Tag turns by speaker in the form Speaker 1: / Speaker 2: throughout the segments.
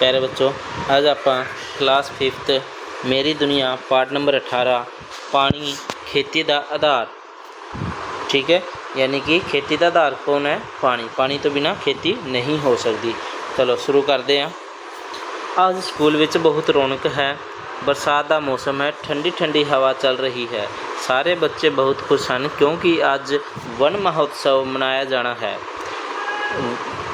Speaker 1: ਪਿਆਰੇ ਬੱਚੋ, ਅੱਜ ਆਪਾਂ ਕਲਾਸ 5th ਮੇਰੀ ਦੁਨੀਆ ਪਾਰਟ ਨੰਬਰ 18 ਪਾਣੀ ਖੇਤੀ ਦਾ ਆਧਾਰ। ਠੀਕ ਹੈ, ਯਾਨੀ ਕਿ ਖੇਤੀ ਦਾ ਆਧਾਰ ਕੌਣ ਹੈ? ਪਾਣੀ। ਪਾਣੀ ਤੋਂ ਬਿਨਾ ਖੇਤੀ ਨਹੀਂ ਹੋ ਸਕਦੀ। ਚਲੋ ਸ਼ੁਰੂ ਕਰਦੇ ਹਾਂ। ਅੱਜ ਸਕੂਲ ਵਿੱਚ ਬਹੁਤ ਰੌਣਕ ਹੈ, ਬਰਸਾਤ ਦਾ ਮੌਸਮ ਹੈ, ਠੰਡੀ ਠੰਡੀ ਹਵਾ ਚੱਲ ਰਹੀ ਹੈ। ਸਾਰੇ ਬੱਚੇ ਬਹੁਤ ਖੁਸ਼ ਹਨ ਕਿਉਂਕਿ ਅੱਜ ਵਨ ਮਹੋਤਸਵ ਮਨਾਇਆ ਜਾਣਾ ਹੈ।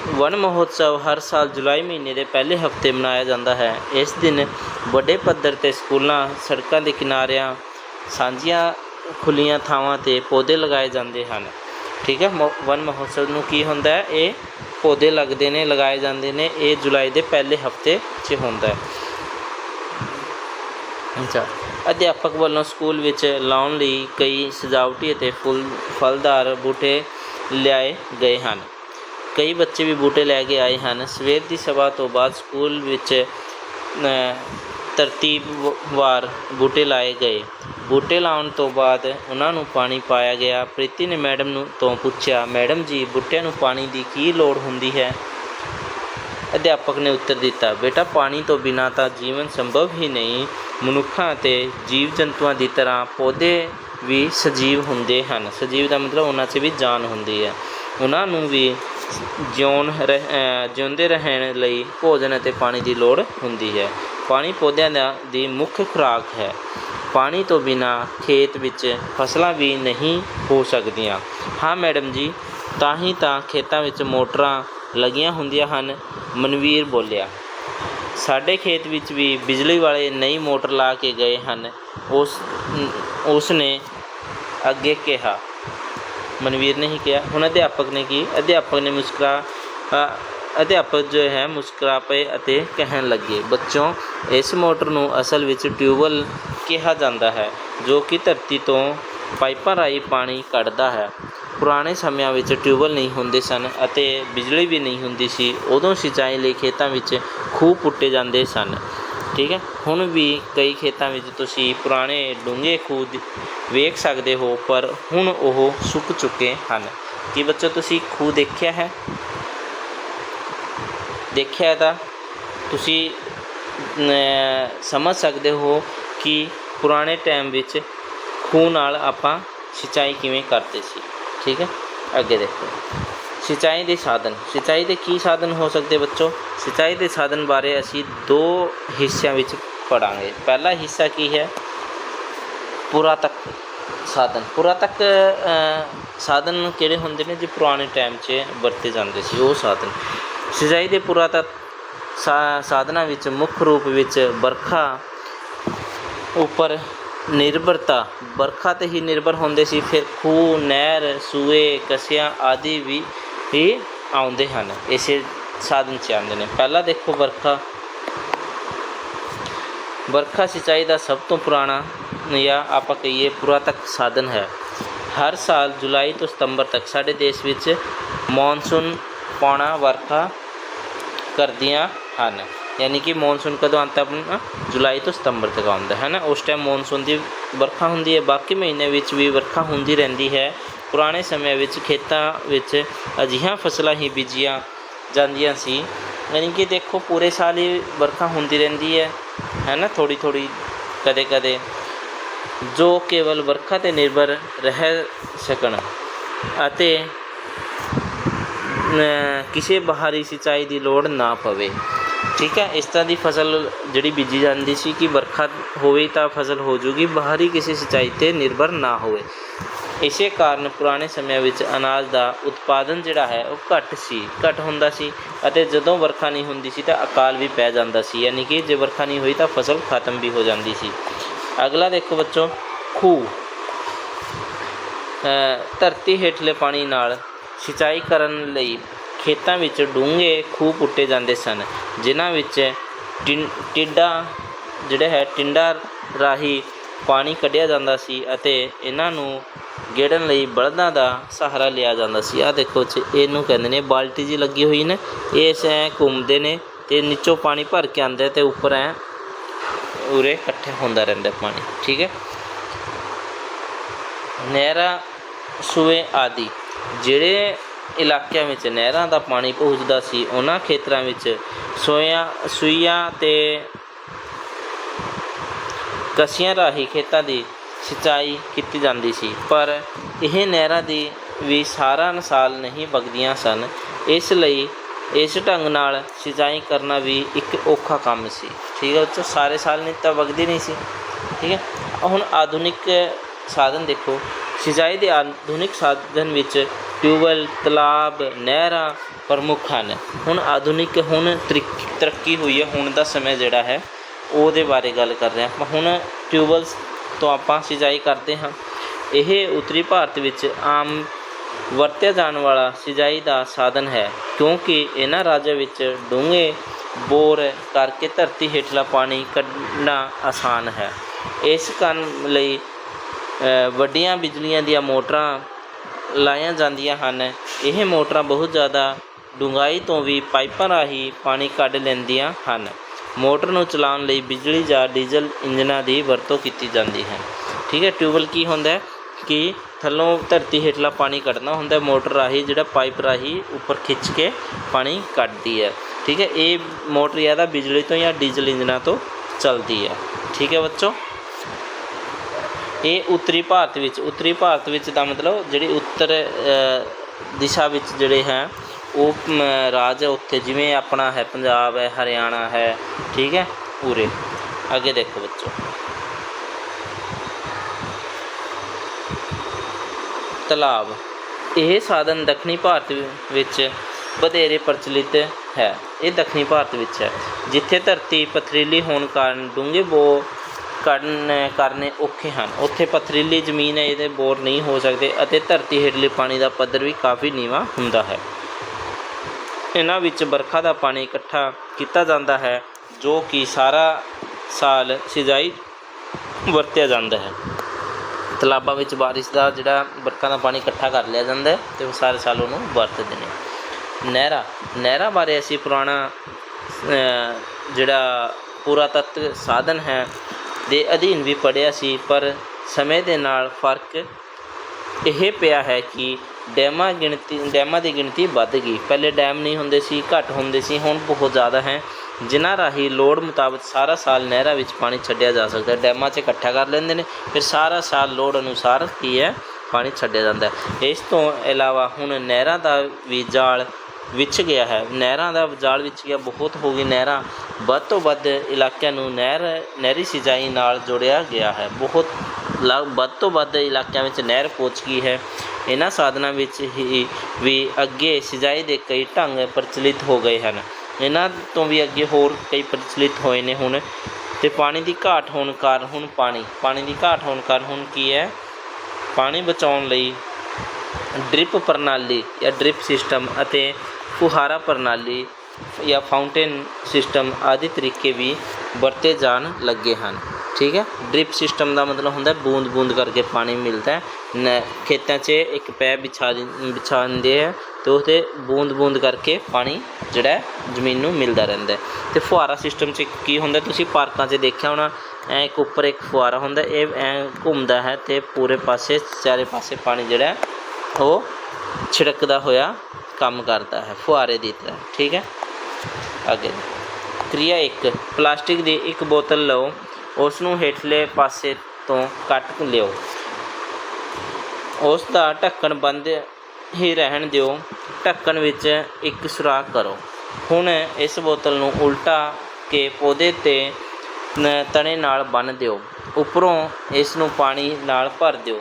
Speaker 1: ਵਣ ਮਹੋਤਸਵ ਹਰ ਸਾਲ ਜੁਲਾਈ ਮਹੀਨੇ ਦੇ ਪਹਿਲੇ ਹਫ਼ਤੇ ਮਨਾਇਆ ਜਾਂਦਾ ਹੈ। ਇਸ ਦਿਨ ਵੱਡੇ ਪੱਧਰ ਤੇ ਸਕੂਲਾਂ, ਸੜਕਾਂ ਦੇ ਕਿਨਾਰਿਆਂ, ਸਾਂਝੀਆਂ ਖੁੱਲੀਆਂ ਥਾਵਾਂ ਤੇ ਪੌਦੇ ਲਗਾਏ ਜਾਂਦੇ ਹਨ। ਠੀਕ ਹੈ, ਮੋ- ਵਨ ਮਹੋਤਸਵ ਨੂੰ ਕੀ ਹੁੰਦਾ ਹੈ? ਇਹ ਪੌਦੇ ਲੱਗਦੇ ਨੇ, ਲਗਾਏ ਜਾਂਦੇ ਨੇ, ਇਹ ਜੁਲਾਈ ਦੇ ਪਹਿਲੇ ਹਫ਼ਤੇ 'ਚ ਹੁੰਦਾ ਹੈ। ਅੱਛਾ, ਅਧਿਆਪਕ ਵੱਲੋਂ ਸਕੂਲ ਵਿੱਚ ਲਾਉਣ ਲਈ ਕਈ ਸਜਾਵਟੀ ਅਤੇ ਫੁੱਲ, ਫਲਦਾਰ ਬੂਟੇ ਲਿਆਏ ਗਏ ਹਨ। ਕਈ ਬੱਚੇ ਵੀ ਬੂਟੇ ਲੈ ਕੇ ਆਏ ਹਨ। ਸਵੇਰ ਦੀ ਸਭਾ ਤੋਂ ਬਾਅਦ ਸਕੂਲ ਵਿੱਚ ਅ, ਤਰਤੀਬਵਾਰ ਬੂਟੇ ਲਾਏ ਗਏ। ਬੂਟੇ ਲਾਉਣ ਤੋਂ ਬਾਅਦ ਉਹਨਾਂ ਨੂੰ ਪਾਣੀ ਪਾਇਆ ਗਿਆ। ਪ੍ਰੀਤੀ ਨੇ ਮੈਡਮ ਨੂੰ ਤੋਂ ਪੁੱਛਿਆ ਮੈਡਮ ਜੀ ਬੂਟਿਆਂ ਨੂੰ ਪਾਣੀ ਦੀ ਕੀ ਲੋੜ ਹੁੰਦੀ ਹੈ? ਅਧਿਆਪਕ ਨੇ ਉੱਤਰ ਦਿੱਤਾ ਬੇਟਾ ਪਾਣੀ ਤੋਂ ਬਿਨਾਂ ਤਾਂ ਜੀਵਨ ਸੰਭਵ ਹੀ ਨਹੀਂ। ਮਨੁੱਖਾਂ ਅਤੇ ਜੀਵ ਜੰਤੂਆਂ ਦੀ ਤਰ੍ਹਾਂ ਪੌਦੇ ਵੀ ਸਜੀਵ ਹੁੰਦੇ ਹਨ। ਸਜੀਵ ਦਾ ਮਤਲਬ ਉਹਨਾਂ 'ਚ ਵੀ ਜਾਨ ਹੁੰਦੀ ਹੈ। ਉਹਨਾਂ ਨੂੰ ਵੀ ਜਿਉਣ ਰਹਿ- ਜਿਉਂਦੇ ਰਹਿਣ ਲਈ ਭੋਜਨ ਅਤੇ ਪਾਣੀ ਦੀ ਲੋੜ ਹੁੰਦੀ ਹੈ। ਪਾਣੀ ਪੌਦਿਆਂ ਦਾ, ਦੀ ਮੁੱਖ ਖੁਰਾਕ ਹੈ। ਪਾਣੀ ਤੋਂ ਬਿਨਾਂ ਖੇਤ ਵਿੱਚ ਫਸਲਾਂ ਵੀ ਨਹੀਂ ਹੋ ਸਕਦੀਆਂ। ਹਾਂ, ਮੈਡਮ ਜੀ, ਤਾਂ ਹੀ ਤਾਂ ਖੇਤਾਂ ਵਿੱਚ ਮੋਟਰਾਂ ਲੱਗੀਆਂ ਹੁੰਦੀਆਂ ਹਨ, ਮਨਵੀਰ ਬੋਲਿਆ। ਸਾਡੇ ਖੇਤ ਵਿੱਚ ਵੀ ਬਿਜਲੀ ਵਾਲੇ ਨਈ ਮੋਟਰ ਲਾ ਕੇ ਗਏ ਹਨ, ਉਸ ਉਸ ਨੇ ਅੱਗੇ ਕਿਹਾ। ਮਨਵੀਰ ਨੇ ਹੀ ਕਿਹਾ। ਹੁਣ ਅਧਿਆਪਕ ਨੇ ਕੀ? ਅਧਿਆਪਕ ਨੇ ਮੁਸਕਰਾ ਅਧਿਆਪਕ ਜੋ ਹੈ ਮੁਸਕਰਾ ਪਏ ਅਤੇ ਕਹਿਣ ਲੱਗੇ, ਬੱਚੋਂ, ਇਸ ਮੋਟਰ ਨੂੰ ਅਸਲ ਵਿੱਚ ਟਿਊਬਵੈੱਲ ਕਿਹਾ ਜਾਂਦਾ ਹੈ, ਜੋ ਕਿ ਧਰਤੀ ਤੋਂ ਪਾਈਪਾਂ ਰਾਹੀਂ ਪਾਣੀ ਕੱਢਦਾ ਹੈ। ਪੁਰਾਣੇ ਸਮਿਆਂ ਵਿੱਚ ਟਿਊਬਵੈੱਲ ਨਹੀਂ ਹੁੰਦੇ ਸਨ ਅਤੇ ਬਿਜਲੀ ਵੀ ਨਹੀਂ ਹੁੰਦੀ ਸੀ। ਉਦੋਂ ਸਿੰਚਾਈ ਲਈ ਖੇਤਾਂ ਵਿੱਚ ਖੂਹ ਪੁੱਟੇ ਜਾਂਦੇ ਸਨ। ਠੀਕ ਹੈ? ਹੁਣ ਵੀ ਕਈ ਖੇਤਾਂ ਵਿੱਚ ਤੁਸੀਂ ਪੁਰਾਣੇ ਡੂੰਘੇ ਖੂਹ ਦੀ- ਵੇਖ ਸਕਦੇ ਹੋ, ਪਰ ਹੁਣ ਉਹ ਸੁੱਕ ਚੁੱਕੇ ਹਨ। ਕੀ ਬੱਚੋ ਤੁਸੀਂ ਖੂਹ ਦੇਖਿਆ ਹੈ? ਦੇਖਿਆ ਤਾਂ ਤੁਸੀਂ ਸਮਝ ਸਕਦੇ ਹੋ ਕਿ ਪੁਰਾਣੇ ਟਾਈਮ ਵਿੱਚ ਖੂਹ ਨਾਲ ਆਪਾਂ ਸਿੰਚਾਈ ਕਿਵੇਂ ਕਰਦੇ ਸੀ। ਠੀਕ ਹੈ? ਅੱਗੇ ਦੇਖੋ। ਸਿੰਚਾਈ ਦੇ ਸਾਧਨ ਸਿੰਚਾਈ ਦੇ ਕੀ ਸਾਧਨ ਹੋ ਸਕਦੇ ਬੱਚੋ ਸਿੰਚਾਈ ਦੇ ਸਾਧਨ ਬਾਰੇ ਅਸੀਂ ਦੋ ਹਿੱਸਿਆਂ ਵਿੱਚ ਪੜਾਂਗੇ ਪਹਿਲਾ ਹਿੱਸਾ ਕੀ ਹੈ ਪੁਰਾਤਕ ਸਾਧਨ ਪੁਰਾਤਕ ਸਾਧਨ ਕਿਹੜੇ ਹੁੰਦੇ ਨੇ ਜੇ ਪੁਰਾਣੇ ਟਾਈਮ 'ਚ ਵਰਤੇ ਜਾਂਦੇ ਸੀ ਉਹ ਸਾਧਨ ਸਿੰਚਾਈ ਦੇ ਪੁਰਾਤਕ ਸਾ- ਸਾਧਨਾਂ ਵਿੱਚ ਮੁੱਖ ਰੂਪ ਵਿੱਚ ਵਰਖਾ ਉੱਪਰ ਨਿਰਭਰਤਾ ਵਰਖਾ ਤੇ ਹੀ ਨਿਰਭਰ ਹੁੰਦੇ ਸੀ ਫਿਰ ਖੂਹ ਨਹਿਰ ਸੂਏ ਕਸਿਆਂ ਆਦਿ ਵੀ ਵੀ ਆਉਂਦੇ ਹਨ। ਇਸੇ ਸਾਧਨ 'ਚ ਆਉਂਦੇ ਨੇ। ਪਹਿਲਾਂ ਦੇਖੋ ਵਰਖਾ। ਵਰਖਾ ਸਿੰਚਾਈ ਦਾ ਸਭ ਤੋਂ ਪੁਰਾਣਾ ਜਾਂ ਆਪਾਂ ਕਹੀਏ ਪੁਰਾਤਕ ਸਾਧਨ ਹੈ। ਹਰ ਸਾਲ ਜੁਲਾਈ ਤੋਂ ਸਤੰਬਰ ਤੱਕ ਸਾਡੇ ਦੇਸ਼ ਵਿੱਚ ਮੌਨਸੂਨ ਪੌਣਾ ਵਰਖਾ ਕਰਦੀਆਂ ਹਨ। ਯਾਨੀ ਕਿ ਮੌਨਸੂਨ ਕਦੋਂ ਆਉਂਦਾ ਆਪਣਾ ਜੁਲਾਈ ਤੋਂ ਸਤੰਬਰ ਤੱਕ ਆਉਂਦਾ ਹੈ ਨਾ। ਉਸ ਟਾਈਮ ਮੌਨਸੂਨ ਦੀ ਵਰਖਾ ਹੁੰਦੀ ਹੈ। ਬਾਕੀ ਮਹੀਨੇ ਵਿੱਚ ਵੀ ਵਰਖਾ ਹੁੰਦੀ ਰਹਿੰਦੀ ਹੈ। ਪੁਰਾਣੇ ਸਮਿਆਂ ਵਿੱਚ ਖੇਤਾਂ ਵਿੱਚ ਅਜਿਹੀਆਂ ਫਸਲਾਂ ਹੀ ਬੀਜੀਆਂ ਜਾਂਦੀਆਂ ਸੀ। ਯਾਨੀ ਕਿ ਦੇਖੋ, ਪੂਰੇ ਸਾਲ ਹੀ ਵਰਖਾ ਹੁੰਦੀ ਰਹਿੰਦੀ ਹੈ ਹੈ ਨਾ ਥੋੜੀ ਥੋੜੀ ਕਦੇ ਕਦੇ ਜੋ ਕੇਵਲ ਵਰਖਾ ਤੇ ਨਿਰਭਰ ਰਹਿ ਸਕਣ। ਅਤੇ ਕਿਸੇ ਬਾਹਰੀ ਸਿੰਚਾਈ ਦੀ ਲੋੜ ਨਾ ਪਵੇ। ਠੀਕ ਹੈ, ਇਸ ਤਰ੍ਹਾਂ ਦੀ ਫਸਲ ਜਿਹੜੀ ਬੀਜੀ ਜਾਂਦੀ ਸੀ ਕਿ ਵਰਖਾ ਹੋਵੇ ਤਾਂ ਫਸਲ ਹੋ ਜੂਗੀ, ਬਾਹਰੀ ਕਿਸੇ ਸਿੰਚਾਈ ਤੇ ਨਿਰਭਰ ਨਾ ਹੋਵੇ। ਇਸੇ ਕਾਰਨ ਪੁਰਾਣੇ ਸਮਿਆਂ ਵਿੱਚ ਅਨਾਜ ਦਾ ਉਤਪਾਦਨ ਜਿਹੜਾ ਹੈ ਉਹ ਘੱਟ ਸੀ, ਘੱਟ ਹੁੰਦਾ ਸੀ ਅਤੇ ਜਦੋਂ ਵਰਖਾ ਨਹੀਂ ਹੁੰਦੀ ਸੀ ਤਾਂ ਅਕਾਲ ਵੀ ਪੈ ਜਾਂਦਾ ਸੀ, ਯਾਨੀ ਕਿ ਜੇ ਵਰਖਾ ਨਹੀਂ ਹੋਈ ਤਾਂ ਫਸਲ ਖਤਮ ਵੀ ਹੋ ਜਾਂਦੀ ਸੀ। ਅਗਲਾ ਦੇਖੋ ਬੱਚੋ, ਖੂਹ। ਧਰਤੀ ਹੇਠਲੇ ਪਾਣੀ ਨਾਲ ਸਿੰਚਾਈ ਕਰਨ ਲਈ ਖੇਤਾਂ ਵਿੱਚ ਡੂੰਘੇ ਖੂਹ ਪੁੱਟੇ ਜਾਂਦੇ ਸਨ, ਜਿਨ੍ਹਾਂ ਵਿੱਚ ਟਿੰ- ਟਿੱਡਾ ਜਿਹੜਾ ਹੈ, ਟਿੰਡਾ ਰਾਹੀਂ ਪਾਣੀ ਕੱਢਿਆ ਜਾਂਦਾ ਸੀ ਅਤੇ ਇਹਨਾਂ ਨੂੰ ਗੇੜਨ ਲਈ ਬਲਦਾਂ ਦਾ ਸਹਾਰਾ ਲਿਆ ਜਾਂਦਾ ਸੀ। ਆਹ ਦੇਖੋ ਇਹਨੂੰ ਕਹਿੰਦੇ ਨੇ ਬਾਲਟੀ ਜੀ ਲੱਗੀ ਹੋਈ ਨੇ। ਇਹ ਐ ਘੁੰਮਦੇ ਨੇ ਤੇ ਨੀਚੋਂ ਪਾਣੀ ਭਰ ਕੇ ਆਉਂਦਾ ਤੇ ਉੱਪਰ ਐ ਉਰੇ ਇਕੱਠੇ ਹੁੰਦਾ ਰਹਿੰਦਾ ਪਾਣੀ, ਠੀਕ ਹੈ? ਨਹਿਰਾਂ, ਸੂਏ ਆਦਿ, ਜਿਹੜੇ ਇਲਾਕਿਆਂ ਵਿੱਚ ਨਹਿਰਾਂ ਦਾ ਪਾਣੀ ਪਹੁੰਚਦਾ ਸੀ, ਉਹਨਾਂ ਖੇਤਰਾਂ ਵਿੱਚ ਸੋਇਆ, ਸੂਈਆਂ ਤੇ ਕਸੀਆਂ ਰਾਹੀਂ ਖੇਤਾਂ ਦੀ ਸਿੰਚਾਈ ਕੀਤੀ ਜਾਂਦੀ ਸੀ। ਪਰ ਇਹ ਨਹਿਰਾਂ ਦੀ ਵੀ ਸਾਰਾ ਸਾਲ ਨਹੀਂ ਵਗਦੀਆਂ ਸਨ। ਇਸ ਲਈ ਇਸ ਢੰਗ ਨਾਲ ਸਿੰਚਾਈ ਕਰਨਾ ਵੀ ਇੱਕ ਔਖਾ ਕੰਮ ਸੀ। ਠੀਕ ਹੈ ਬੱਚੋ ਸਾਰੇ ਸਾਲ ਨਹੀਂ ਤਾਂ ਵਗਦੀ ਨਹੀਂ ਸੀ। ਠੀਕ ਹੈ ਹੁਣ ਆਧੁਨਿਕ ਸਾਧਨ ਦੇਖੋ। ਸਿੰਚਾਈ ਦੇ ਆਧੁਨਿਕ ਸਾਧਨ ਵਿੱਚ ਟਿਊਬਵੈੱਲ, ਤਲਾਬ, ਨਹਿਰਾਂ ਪ੍ਰਮੁੱਖ ਹਨ। ਹੁਣ ਆਧੁਨਿਕ ਹੁਣ ਤਰੀਕ- ਤਰੱਕੀ ਹੋਈ ਹੈ। ਹੁਣ ਦਾ ਸਮੇਂ ਜਿਹੜਾ ਹੈ ਉਹਦੇ ਬਾਰੇ ਗੱਲ ਕਰ ਰਹੇ। ਹਾਂ ਹੁਣ ਟਿਊਬਵੈੱਲਸ ਤੋਂ ਆਪਾਂ ਸਿੰਚਾਈ ਕਰਦੇ ਹਾਂ। ਇਹ ਉੱਤਰੀ ਭਾਰਤ ਵਿੱਚ ਆਮ ਵਰਤਿਆ ਜਾਣ ਵਾਲਾ ਸਿੰਚਾਈ ਦਾ ਸਾਧਨ ਹੈ, ਕਿਉਂਕਿ ਇਹਨਾਂ ਰਾਜਾਂ ਵਿੱਚ ਡੂੰਘੇ ਬੋਰ ਕਰਕੇ ਧਰਤੀ ਹੇਠਲਾ ਪਾਣੀ ਕੱਢਣਾ ਆਸਾਨ ਹੈ। ਇਸ ਕਾਰਨ ਲਈ ਵੱਡੀਆਂ ਬਿਜਲੀਆਂ ਦੀਆਂ ਮੋਟਰਾਂ ਲਾਈਆਂ ਜਾਂਦੀਆਂ ਹਨ। ਇਹ ਮੋਟਰਾਂ ਬਹੁਤ ਜ਼ਿਆਦਾ ਡੂੰਘਾਈ ਤੋਂ ਵੀ ਪਾਈਪਾਂ ਰਾਹੀਂ ਪਾਣੀ ਕੱਢ ਲੈਂਦੀਆਂ ਹਨ। ਮੋਟਰ ਨੂੰ ਚਲਾਉਣ ਲਈ ਬਿਜਲੀ ਜਾਂ ਡੀਜ਼ਲ ਇੰਜਨਾਂ ਦੀ ਵਰਤੋਂ ਕੀਤੀ ਜਾਂਦੀ ਹੈ। ਠੀਕ ਹੈ, ਟਿਊਬਵੈੱਲ ਕੀ ਹੁੰਦਾ ਕਿ ਥੱਲੋਂ ਧਰਤੀ ਹੇਠਲਾ ਪਾਣੀ ਕੱਢਣਾ ਹੁੰਦਾ ਮੋਟਰ ਰਾਹੀਂ ਜਿਹੜਾ ਪਾਈਪ ਰਾਹੀਂ ਉੱਪਰ ਖਿੱਚ ਕੇ ਪਾਣੀ ਕੱਢਦੀ ਹੈ। ਠੀਕ ਹੈ, ਇਹ ਮੋਟਰ ਜਾਂ ਬਿਜਲੀ ਤੋਂ ਜਾਂ ਡੀਜ਼ਲ ਇੰਜਨਾਂ ਤੋਂ ਚੱਲਦੀ ਹੈ। ਠੀਕ ਹੈ ਬੱਚੋ? ਇਹ ਉੱਤਰੀ ਭਾਰਤ ਵਿੱਚ, ਉੱਤਰੀ ਭਾਰਤ ਵਿੱਚ ਦਾ ਮਤਲਬ ਜਿਹੜੀ ਉੱਤਰ ਦਿਸ਼ਾ ਵਿੱਚ ਜਿਹੜੇ ਹੈ ਉਹ ਰਾਜ ਉੱਥੇ, ਜਿਵੇਂ ਆਪਣਾ ਹੈ, ਪੰਜਾਬ ਹੈ, ਹਰਿਆਣਾ ਹੈ, ਠੀਕ ਹੈ, ਪੂਰੇ। ਅੱਗੇ ਦੇਖੋ ਬੱਚੋ। ਤਲਾਬ। ਇਹ ਸਾਧਨ ਦੱਖਣੀ ਭਾਰਤ ਵਿੱਚ ਵਧੇਰੇ ਪ੍ਰਚਲਿਤ ਹੈ। ਇਹ ਦੱਖਣੀ ਭਾਰਤ ਵਿੱਚ ਹੈ। ਜਿੱਥੇ ਧਰਤੀ ਪਥਰੀਲੀ ਹੋਣ ਕਾਰਨ ਡੂੰਘੇ ਬੋ ਕੱਢਣ ਕਰਨੇ ਔਖੇ ਹਨ। ਉੱਥੇ ਪਥਰੀਲੀ ਜ਼ਮੀਨ ਹੈ, ਇਹਦੇ ਬੋਰ ਨਹੀਂ ਹੋ ਸਕਦੇ ਅਤੇ ਧਰਤੀ ਹੇਠਲੇ ਪਾਣੀ ਦਾ ਪੱਧਰ ਵੀ ਕਾਫੀ ਨੀਵਾਂ ਹੁੰਦਾ ਹੈ। ਇਹਨਾਂ ਵਿੱਚ ਵਰਖਾ ਦਾ ਪਾਣੀ ਇਕੱਠਾ ਕੀਤਾ ਜਾਂਦਾ ਹੈ, ਜੋ ਕਿ ਸਾਰਾ ਸਾਲ ਸਿੰਚਾਈ ਵਰਤਿਆ ਜਾਂਦਾ ਹੈ। ਤਲਾਬਾਂ ਵਿੱਚ ਬਾਰਿਸ਼ ਦਾ ਜਿਹੜਾ ਵਰਖਾ ਦਾ ਪਾਣੀ ਇਕੱਠਾ ਕਰ ਲਿਆ ਜਾਂਦਾ ਹੈ ਤੇ ਉਹ ਸਾਰੇ ਸਾਲ ਉਹਨੂੰ ਵਰਤਦੇ ਨੇ। ਨਹਿਰਾਂ ਨਹਿਰਾਂ ਬਾਰੇ ਅਸੀਂ ਪੁਰਾਣਾ ਜਿਹੜਾ ਪੁਰਾਤੱਤਵ ਸਾਧਨ ਹੈ ਦੇ ਅਧੀਨ ਵੀ ਪੜ੍ਹਿਆ ਸੀ, ਪਰ ਸਮੇਂ ਦੇ ਨਾਲ ਫ਼ਰਕ ਇਹ ਪਿਆ ਹੈ ਕਿ ਡੈਮਾਂ ਗਿਣਤੀ ਡੈਮਾਂ ਦੀ ਗਿਣਤੀ ਵੱਧ ਗਈ। ਪਹਿਲੇ ਡੈਮ ਨਹੀਂ ਹੁੰਦੇ ਸੀ, ਘੱਟ ਹੁੰਦੇ ਸੀ, ਹੁਣ ਬਹੁਤ ਜ਼ਿਆਦਾ ਹੈ। ਜਿਨ੍ਹਾਂ ਰਾਹੀਂ ਲੋੜ ਮੁਤਾਬਕ ਸਾਰਾ ਸਾਲ ਨਹਿਰਾਂ ਵਿੱਚ ਪਾਣੀ ਛੱਡਿਆ ਜਾ ਸਕਦਾ ਡੈਮਾਂ 'ਚ ਇਕੱਠਾ ਕਰ ਲੈਂਦੇ ਨੇ, ਫਿਰ ਸਾਰਾ ਸਾਲ ਲੋੜ ਅਨੁਸਾਰ ਕੀ ਹੈ? ਪਾਣੀ ਛੱਡਿਆ ਜਾਂਦਾ ਹੈ। ਇਸ ਤੋਂ ਇਲਾਵਾ ਹੁਣ ਨਹਿਰਾਂ ਦਾ ਵੀ ਜਾਲ ਵਿਛ ਗਿਆ ਹੈ। ਨਹਿਰਾਂ ਦਾ ਜਾਲ ਵਿਛ ਗਿਆ, ਬਹੁਤ ਹੋ ਗਈ ਨਹਿਰਾਂ। ਵੱਧ ਤੋਂ ਵੱਧ ਇਲਾਕਿਆਂ ਨੂੰ ਨਹਿਰ ਨਹਿਰੀ ਸਿੰਚਾਈ ਨਾਲ ਜੋੜਿਆ ਗਿਆ ਹੈ। ਬਹੁਤ ਵੱਧ ਤੋਂ ਵੱਧ ਇਲਾਕਿਆਂ ਵਿੱਚ ਨਹਿਰ ਪਹੁੰਚ ਗਈ ਹੈ। ਇਹਨਾਂ ਸਾਧਨਾਂ ਵਿੱਚ ਹੀ ਵੀ ਅੱਗੇ ਸਿੰਚਾਈ ਦੇ ਕਈ ਢੰਗ ਪ੍ਰਚਲਿਤ ਹੋ ਗਏ ਹਨ। ਇਹਨਾਂ ਤੋਂ ਵੀ ਅੱਗੇ ਹੋਰ ਕਈ ਪ੍ਰਚਲਿਤ ਹੋਏ ਨੇ ਹੁਣ। ਤੇ ਪਾਣੀ ਦੀ ਘਾਟ ਹੋਣ ਕਾਰਨ ਹੁਣ ਪਾਣੀ ਪਾਣੀ ਦੀ ਘਾਟ ਹੋਣ ਕਾਰਨ ਹੁਣ ਕੀ ਹੈ? ਪਾਣੀ ਬਚਾਉਣ ਲਈ ਡ੍ਰਿਪ ਪ੍ਰਣਾਲੀ ਜਾਂ ਡ੍ਰਿਪ ਸਿਸਟਮ ਅਤੇ ਫੁਹਾਰਾ ਪ੍ਰਣਾਲੀ ਜਾਂ ਫਾਊਂਟੇਨ ਸਿਸਟਮ ਆਦਿ ਤਰੀਕੇ ਵੀ ਵਰਤੇ ਜਾਣ ਲੱਗੇ ਹਨ। ਠੀਕ ਹੈ? ਡ੍ਰਿਪ ਸਿਸਟਮ ਦਾ ਮਤਲਬ ਹੁੰਦਾ ਬੂੰਦ ਬੂੰਦ ਕਰਕੇ ਪਾਣੀ ਮਿਲਦਾ ਹੈ। ਨ- ਖੇਤਾਂ 'ਚ ਇੱਕ ਪੈ ਵਿਛਾ ਦਿੰ- ਵਿਛਾ ਦਿੰਦੇ ਹੈ ਤੇ ਉਹ 'ਤੇ ਬੂੰਦ ਬੂੰਦ ਕਰਕੇ ਪਾਣੀ ਜਿਹੜਾ ਜ਼ਮੀਨ ਨੂੰ ਮਿਲਦਾ ਰਹਿੰਦਾ ਹੈ। ਤੇ ਫੁਹਾਰਾ ਸਿਸਟਮ 'ਚ ਕੀ ਹੁੰਦਾ ਤੁਸੀਂ ਪਾਰਕਾਂ 'ਚ ਦੇਖਿਆ ਹੋਣਾ, ਐ ਇੱਕ ਉੱਪਰ ਇੱਕ ਫੁਹਾਰਾ ਹੁੰਦਾ ਇਹ ਐ ਘੁੰਮਦਾ ਹੈ ਤੇ ਪੂਰੇ ਪਾਸੇ ਚਾਰੇ ਪਾਸੇ ਪਾਣੀ ਜਿਹੜਾ ਉਹ ਛਿੜਕਦਾ ਹੋਇਆ ਕੰਮ ਕਰਦਾ ਹੈ, ਫੁਹਾਰੇ ਦੀ ਤਰ੍ਹਾਂ, ਠੀਕ ਹੈ? ਅੱਗੇ ਕ੍ਰਿਆ 1 ਪਲਾਸਟਿਕ ਦੀ ਇੱਕ ਬੋਤਲ ਲਓ। ਉਸ ਨੂੰ ਹੇਠਲੇ ਪਾਸੇ ਤੋਂ ਕੱਟ ਲਿਓ। ਉਸ ਦਾ ਢੱਕਣ ਬੰਦ ਹੀ ਰਹਿਣ ਦਿਓ। ਢੱਕਣ ਵਿੱਚ ਇੱਕ ਸੁਰਾਖ ਕਰੋ। ਹੁਣ ਇਸ ਬੋਤਲ ਨੂੰ ਉਲਟਾ ਕੇ ਪੌਦੇ ਤੇ ਤਣੇ ਨਾਲ ਬੰਨ੍ਹ ਦਿਓ। ਉੱਪਰੋਂ ਇਸ ਨੂੰ ਪਾਣੀ ਨਾਲ ਭਰ ਦਿਓ।